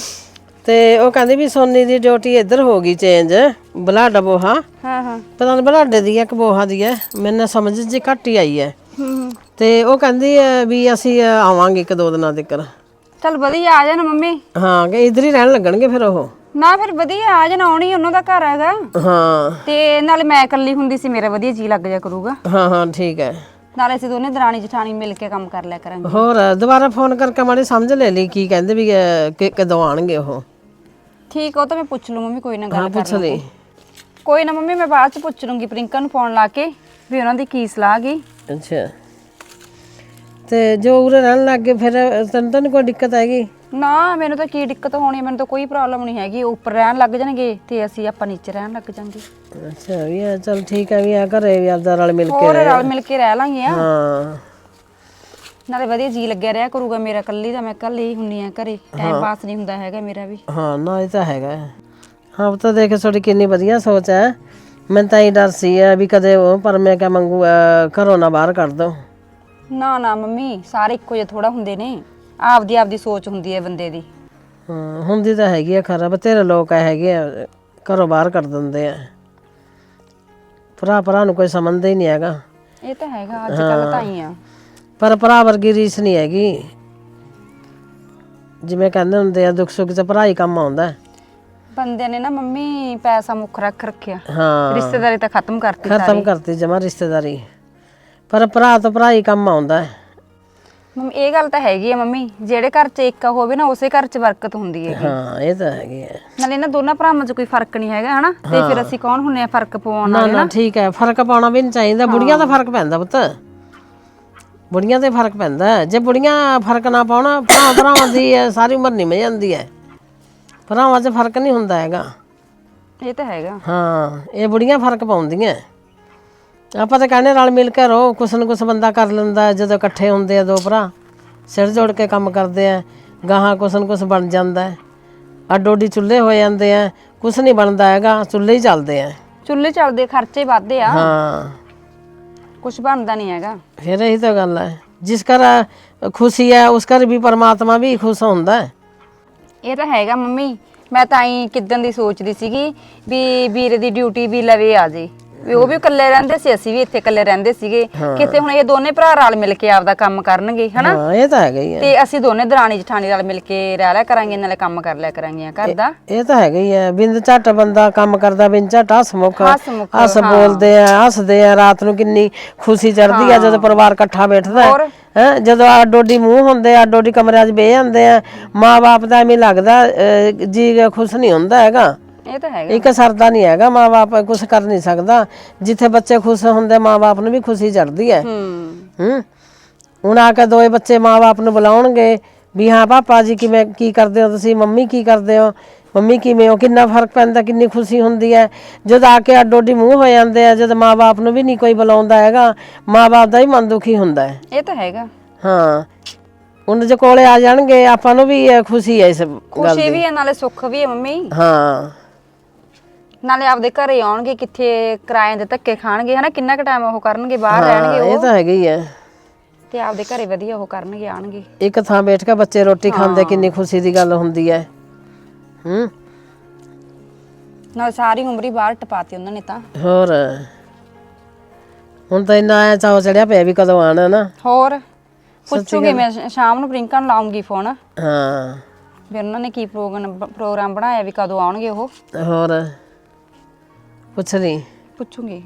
ਤੇ ਉਹ ਕਹਿੰਦੀ ਵੀ ਸੋਨੀ ਦੀ ਡਿਊਟੀ ਇੱਧਰ ਹੋ ਗਈ ਚੇਂਜ ਬਲਾਡਾ ਬੋਹਾ। ਹਾਂ ਹਾਂ। ਪਤਾ ਨਹੀਂ ਬਲਾਡੇ ਦੀ ਹੈ ਕਿ ਬੋਹਾ ਦੀ ਹੈ ਮੈਨੂੰ ਸਮਝ ਜੀ ਘੱਟ ਹੀ ਆਈ ਹੈ ਹੂੰ। ਤੇ ਉਹ ਕਹਿੰਦੀ ਹੈ ਵੀ ਅਸੀਂ ਆਵਾਂਗੇ ਇੱਕ ਦੋ ਦਿਨਾਂ ਤੱਕ। ਚਲ ਵਧੀਆ ਆ ਜਾਣਾ ਮੰਮੀ। ਹਾਂ ਕਿ ਇੱਧਰ ਹੀ ਰਹਿਣ ਲੱਗਣਗੇ ਫਿਰ ਉਹ। ਨਾ ਫਿਰ ਵਧੀਆ ਆ ਜਾਣਾ ਆਉਣੀ ਉਹਨਾਂ ਦਾ ਘਰ ਹੈਗਾ। ਹਾਂ। ਤੇ ਨਾਲੇ ਮੈਂ ਇਕੱਲੀ ਹੁੰਦੀ ਸੀ ਮੇਰਾ ਵਧੀਆ ਜੀ ਲੱਗ ਜਾ ਕਰੂਗਾ। ਹਾਂ ਹਾਂ ਠੀਕ ਹੈ ਨਾਲੇ ਅਸੀਂ ਦੋਨੇ ਦਰਾਣੀ ਜਠਾਣੀ ਮਿਲ ਕੇ ਕੰਮ ਕਰ ਲਿਆ ਕਰਾਂਗੇ। ਹੋਰ ਦੁਬਾਰਾ ਫੋਨ ਕਰਕੇ ਮਾੜੀ ਸਮਝ ਲੈ ਲਈ ਕੀ ਕਹਿੰਦੇ ਵੀ ਕਿ ਕਦੋਂ ਆਣਗੇ ਉਹ। ਠੀਕ ਉਹ ਤਾਂ ਮੈਂ ਪੁੱਛ ਲੂ ਮੰਮੀ ਕੋਈ ਨਾ ਹਾਂ ਗੱਲ ਪੁੱਛ ਕਰ ਲਈ। ਕੋਈ ਨਾ ਮੰਮੀ ਮੈਂ ਬਾਅਦ ਚ ਪੁੱਛ ਲੂੰਗੀ ਪ੍ਰਿੰਕਾ ਨੂੰ ਫੋਨ ਲਾ ਕੇ ਵੀ ਉਹਨਾਂ ਦੀ ਕੀ ਸਲਾਹ ਗਈ ਅੱਛਾ। ਤੇ ਜੋ ਉਰੇ ਰਹਿਣ ਲੱਗ ਗਏ ਫਿਰ ਤੈਨੂੰ ਤਾਂ ਨੀ ਕੋਈ ਦਿੱਕਤ ਆਏਗੀ ਨਾ ਮੈਨੂੰ ਤਾਂ ਕੀ ਦਿੱਕਤ ਹੋਣੀ ਹੈ, ਮੈਨੂੰ ਤਾਂ ਕੋਈ ਪ੍ਰੋਬਲਮ ਨਹੀਂ ਹੈਗੀ। ਉਹ ਉੱਪਰ ਰਹਿਣ ਲੱਗ ਜਾਣਗੇ ਤੇ ਅਸੀਂ ਆਪਾਂ ਨੀਚੇ ਰਹਿਣ ਲੱਗ ਜਾਾਂਗੇ। ਅੱਛਾ ਵੀ ਆ ਚਲ ਠੀਕ ਹੈ ਵੀ ਆ ਘਰੇ ਵੀ ਆਪਦਾ ਰਲ ਮਿਲ ਕੇ ਹੋਰ ਰਲ ਮਿਲ ਕੇ ਰਹਿ ਲਾਂਗੇ ਆ। ਹਾਂ। ਨਾਲੇ ਵਧੀਆ ਜੀ ਲੱਗਿਆ ਰਿਹਾ ਕਰੂਗਾ ਮੇਰਾ ਕੱਲੀ ਦਾ ਮੈਂ ਕੱਲੀ ਹੀ ਹੁੰਨੀ ਆ ਘਰੇ। ਟਾਈਮ ਪਾਸ ਨਹੀਂ ਹੁੰਦਾ ਹੈਗਾ ਮੇਰਾ ਵੀ। ਹਾਂ ਨਾ ਇਹ ਤਾਂ ਹੈਗਾ। ਹਾਂ ਪਤਾ ਦੇਖ ਤੁਹਾਡੀ ਕਿੰਨੀ ਵਧੀਆ ਸੋਚ ਹੈ। ਮੈਂ ਤਾਂ ਇਹ ਡਰ ਸੀ ਆ ਵੀ ਕਦੇ ਉਹ ਪਰ ਮੈਂ ਕਿਆ ਮੰਗੂ ਘਰੋਂ ਨਾ ਬਾਹਰ ਕੱਢ ਦੋ। ਨਾ ਨਾ ਮੰਮੀ ਸਾਰੇ ਇੱਕੋ ਜਿਹੇ ਥੋੜਾ ਹੁੰਦੇ ਨੇ। ਆਪਦੀ ਆਪਦੀ ਸੋਚ ਹੁੰਦੀ ਹੈ ਬੰਦੇ ਦੀ। ਹਾਂ ਹੁੰਦੀ ਤਾਂ ਹੈਗੀ ਆ ਖਰਾ ਬਥੇਰੇ ਲੋਕ ਹੈਗੇ ਆ ਘਰੋਂ ਬਾਹਰ ਕੱਢ ਦਿੰਦੇ ਆ। ਭਰਾ ਭਰਾ ਨੂੰ ਕੋਈ ਸਮਝਦਾ ਹੀ ਨਹੀਂ ਹੈਗਾ। ਇਹ ਤਾਂ ਹੈਗਾ ਅੱਜ ਕੱਲ ਤਾਂ ਹੀ ਆ। ਪਰ ਭਰਾ ਵਰਗੀ ਰੀਸ ਨਹੀਂ ਹੈਗੀ। ਜਿਵੇਂ ਕਹਿੰਦੇ ਹੁੰਦੇ ਆ ਦੁੱਖ ਸੁੱਖ 'ਚ ਭਰਾ ਹੀ ਕੰਮ ਆਉਂਦਾ ਹੈ। ਬੰਦੇ ਨੇ ਨਾ ਮੰਮੀ ਪੈਸਾ ਮੁੱਖ ਰੱਖ ਰੱਖਿਆ। ਹਾਂ। ਰਿਸ਼ਤੇਦਾਰੀ ਤਾਂ ਖਤਮ ਕਰਤੀ ਖਤਮ ਕਰਤੀ ਜਮਾ ਰਿਸ਼ਤੇਦਾਰੀ। ਪਰ ਭਰਾ ਤੋਂ ਭਰਾ ਹੀ ਕੰਮ ਆਉਂਦਾ ਹੈ। ਮੰਮੀ ਇਹ ਗੱਲ ਤਾਂ ਹੈਗੀ ਆ ਮੰਮੀ ਜਿਹੜੇ ਘਰ 'ਚ ਇੱਕ ਹੋਵੇ ਨਾ ਉਸੇ ਘਰ 'ਚ ਬਰਕਤ ਹੁੰਦੀ ਹੈ ਹਾਂ ਇਹ ਤਾਂ ਹੈਗੀ ਹੈ। ਨਾਲੇ ਇਹਨਾਂ ਦੋਨਾਂ ਭਰਾਵਾਂ 'ਚ ਕੋਈ ਫ਼ਰਕ ਨਹੀਂ ਹੈਗਾ ਹਨਾ? ਤੇ ਫਿਰ ਅਸੀਂ ਕੌਣ ਹੁੰਨੇ ਆ ਫ਼ਰਕ ਪਵਾਉਣ ਨਾ ਵਾਲੇ ਨਾ ਠੀਕ ਹੈ ਫ਼ਰਕ ਪਾਉਣਾ ਵੀ ਨਹੀਂ ਚਾਹੀਦਾ ਬੁੜੀਆਂ ਦਾ ਫ਼ਰਕ ਪੈਂਦਾ ਪੁੱਤ। ਬੁੜੀਆਂ ਤੇ ਫ਼ਰਕ ਪੈਂਦਾ ਹੈ। ਜੇ ਬੁੜੀਆਂ ਫ਼ਰਕ ਨਾ ਪਾਉਣਾ ਭਰਾ ਭਰਾਵਾਂ ਦੀ ਹੈ, ਸਾਰੀ ਉਮਰ ਨਿਭ ਜਾਂਦੀ ਹੈ। ਭਰਾਵਾਂ 'ਚ ਫ਼ਰਕ ਨਹੀਂ ਹੁੰਦਾ ਹੈਗਾ। ਇਹ ਤਾਂ ਹੈਗਾ। ਹਾਂ ਇਹ ਬੁੜੀਆਂ ਫ਼ਰਕ ਪਾਉਂਦੀਆਂ। ਆਪਾਂ ਤਾਂ ਕਹਿੰਦੇ ਰਲ ਮਿਲ ਕੇ ਰਹੋ ਕੁਛ ਨਾ ਕੁਛ ਬੰਦਾ ਕਰ ਲੈਂਦਾ ਹੈ, ਜਦੋਂ ਇਕੱਠੇ ਹੁੰਦੇ ਆ ਦੋ ਭਰਾ ਸਿਰ ਜੋੜ ਕੇ ਕੰਮ ਕਰਦੇ ਆ ਗਾਹਾਂ ਕੁਛ ਨਾ ਕੁਛ ਬਣ ਜਾਂਦਾ ਹੈ। ਅੱਡੋ ਅੱਡੀ ਚੁੱਲ੍ਹੇ ਹੋ ਜਾਂਦੇ ਆ ਕੁਛ ਨਹੀਂ ਬਣਦਾ ਹੈਗਾ ਚੁੱਲ੍ਹੇ ਹੀ ਚੱਲਦੇ ਆ। ਚੁੱਲ੍ਹੇ ਚੱਲਦੇ ਖਰਚੇ ਵੱਧਦੇ ਆ। ਹਾਂ। ਕੁਝ ਬਣਦਾ ਨਹੀਂ ਹੈਗਾ। ਫਿਰ ਇਹੀ ਤਾਂ ਗੱਲ ਹੈ। ਜਿਸ ਘਰ ਖੁਸ਼ੀ ਹੈ ਉਸ ਘਰ ਵੀ ਪਰਮਾਤਮਾ ਵੀ ਖੁਸ਼ ਹੁੰਦਾ ਹੈ। ਇਹ ਤਾਂ ਹੈਗਾ ਮੰਮੀ। ਮੈਂ ਤਾਂ ਹੀ ਕਿਦਾਂ ਦੀ ਸੋਚਦੀ ਸੀਗੀ ਵੀ ਵੀਰੇ ਦੀ ਡਿਊਟੀ ਵੀ ਲਵੇ ਆ ਜੇ। ਵੀ ਉਹ ਵੀ ਇਕੱਲੇ ਰਹਿੰਦੇ ਸੀ ਅਸੀਂ ਵੀ ਇੱਥੇ ਇਕੱਲੇ ਰਹਿੰਦੇ ਸੀਗੇ। ਕਿਤੇ ਹੁਣ ਇਹ ਦੋਨੇ ਭਰਾ ਰਲ ਮਿਲ ਕੇ ਆਪਦਾ ਕੰਮ ਕਰਨਗੇ ਹਨਾ? ਹਾਂ ਇਹ ਤਾਂ ਹੈਗਾ ਹੀ ਹੈ। ਤੇ ਅਸੀਂ ਦੋਨੇ ਦਰਾਣੀ ਜਠਾਣੀ ਰਲ ਮਿਲ ਕੇ ਰਹਿ ਲਿਆ ਕਰਾਂਗੇ ਨਾਲੇ ਕੰਮ ਕਰ ਲਿਆ ਕਰਾਂਗੇ ਘਰ ਦਾ। ਇਹ ਤਾਂ ਹੈਗਾ ਹੀ ਹੈ। ਬਿੰਦ ਝੱਟ ਬੰਦਾ ਕੰਮ ਕਰਦਾ ਬਿੰਦ ਝੱਟ ਹਸਮੁਖ ਹੱਸਮੁੱਖ, ਹੱਸ ਬੋਲਦੇ ਆ ਹੱਸਦੇ ਆ ਰਾਤ ਨੂੰ ਕਿੰਨੀ ਖੁਸ਼ੀ ਚੜਦੀ ਆ ਜਦੋਂ ਪਰਿਵਾਰ ਇਕੱਠਾ ਬੈਠਦਾ ਹੈ। ਹੋਰ? ਹੈਂ, ਜਦੋਂ ਅੱਡੋਡੀ ਮੂੰਹ ਹੁੰਦੇ ਆ ਅੱਡੋਡੀ ਕਮਰਿਆਂ 'ਚ ਬਹਿ ਜਾਂਦੇ ਆ ਮਾਂ-ਬਾਪ ਦਾ ਐਵੇਂ ਲੱਗਦਾ ਅਹ, ਜੀ ਖੁਸ਼ ਨਹੀਂ ਹੁੰਦਾ ਹੈਗਾ। ਇਹ ਤਾਂ ਹੈਗਾ। ਇੱਕ ਸਰਦਾ ਨਹੀਂ ਹੈਗਾ ਮਾਂ-ਬਾਪ ਕੁਝ ਕਰ ਨਹੀਂ ਸਕਦਾ। ਜਿੱਥੇ ਬੱਚੇ ਖੁਸ਼ ਹੁੰਦੇ ਮਾਂ-ਬਾਪ ਨੂੰ ਵੀ ਖੁਸ਼ੀ ਚੜਦੀ ਹੈ। ਹੂੰ। ਹੂੰ। ਹੁਣ ਆ ਕੇ ਦੋਏ ਬੱਚੇ ਮਾਂ-ਬਾਪ ਨੂੰ ਬੁਲਾਉਣਗੇ ਵੀ ਹਾਂ ਪਾਪਾ ਜੀ ਕਿਵੇਂ ਕੀ ਕਰਦੇ ਹੋ ਤੁਸੀਂ? ਮੰਮੀ ਕੀ ਕਰਦੇ ਹੋ? ਮੰਮੀ ਕਿਵੇਂ ਹੋ? ਕਿੰਨਾ ਫ਼ਰਕ ਪੈਂਦਾ ਕਿੰਨੀ ਖੁਸ਼ੀ ਹੁੰਦੀ ਹੈ? ਜਦ ਆ ਕੇ ਅੱਡੋਡੀ ਮੂੰਹ ਹੋ ਜਾਂਦੇ ਆ ਜਦ ਮਾਂ-ਬਾਪ ਨੂੰ ਵੀ ਨਹੀਂ ਕੋਈ ਬੁਲਾਉਂਦਾ ਹੈਗਾ ਮਾਂ-ਬਾਪ ਦਾ ਹੀ ਮਨ ਦੁਖੀ ਹੁੰਦਾ ਹੈ। ਇਹ ਤਾਂ ਹੈਗਾ। ਹਾਂ। ਉਹਨਾਂ ਦੇ ਕੋਲੇ ਆ ਜਾਣਗੇ ਆਪਾਂ ਨੂੰ ਵੀ ਖੁਸ਼ੀ ਹੈ ਇਸ ਗੱਲ ਖੁਸ਼ੀ ਦੀ। ਵੀ ਹੈ ਨਾਲੇ ਸੁੱਖ ਵੀ ਹੈ ਮੰਮੀ। ਹਾਂ। ਨਾਲੇ ਆਪਦੇ ਘਰੇ ਆਉਣਗੇ ਕਿੱਥੇ ਕਿਰਾਏ ਦੇ ਧੱਕੇ ਖਾਣਗੇ ਹਨਾ? ਕਿੰਨਾ ਕੁ ਟਾਈਮ ਉਹ ਕਰਨਗੇ ਬਾਹਰ ਰਹਿਣਗੇ ਇਹ ਉਹ? ਤਾਂ ਹੈਗਾ ਹੀ ਹੈ ਤੇ ਆਪਦੇ ਘਰੇ ਵਧੀਆ ਉਹ ਕਰਨਗੇ ਆਣਗੇ ਇੱਕ ਥਾਂ ਬੈਠ ਕੇ ਬੱਚੇ ਰੋਟੀ ਖਾਂਦੇ ਕਿੰਨੀ ਖੁਸ਼ੀ ਦੀ ਗੱਲ ਹੁੰਦੀ ਹੈ। ਹੂੰ? ਨਾਲ ਸਾਰੀ ਉਮਰ ਹੀ ਬਾਹਰ ਟਪਾਤੀ ਉਹਨਾਂ ਨੇ ਤਾਂ। ਹੋਰ? ਹੁਣ ਤਾਂ ਇੰਨਾ ਆਇਆ ਚਾਹ ਚੜਿਆ ਪਿਆ ਵੀ ਕਦੋਂ ਆਣਾ ਨਾ। ਹੋਰ? ਪੁੱਛੂਗੀ ਮੈਂ ਸ਼- ਸ਼ਾਮ ਨੂੰ ਪ੍ਰਿੰਕਾ ਨੂੰ ਲਾਉਂਗੀ ਫੋਨ ਹਾਂ। ਵੀ ਉਹਨਾਂ ਨੇ ਕੀ ਪ੍ਰੋਗਰਾਮ ਪ੍ਰੋਗਰਾਮ ਬਣਾਇਆ ਵੀ ਕਦੋਂ ਆਉਣਗੇ ਉਹ? ਹੋਰ? ਪੁੱਛ ਲਈ ਪੁੱਛੂਗੀ।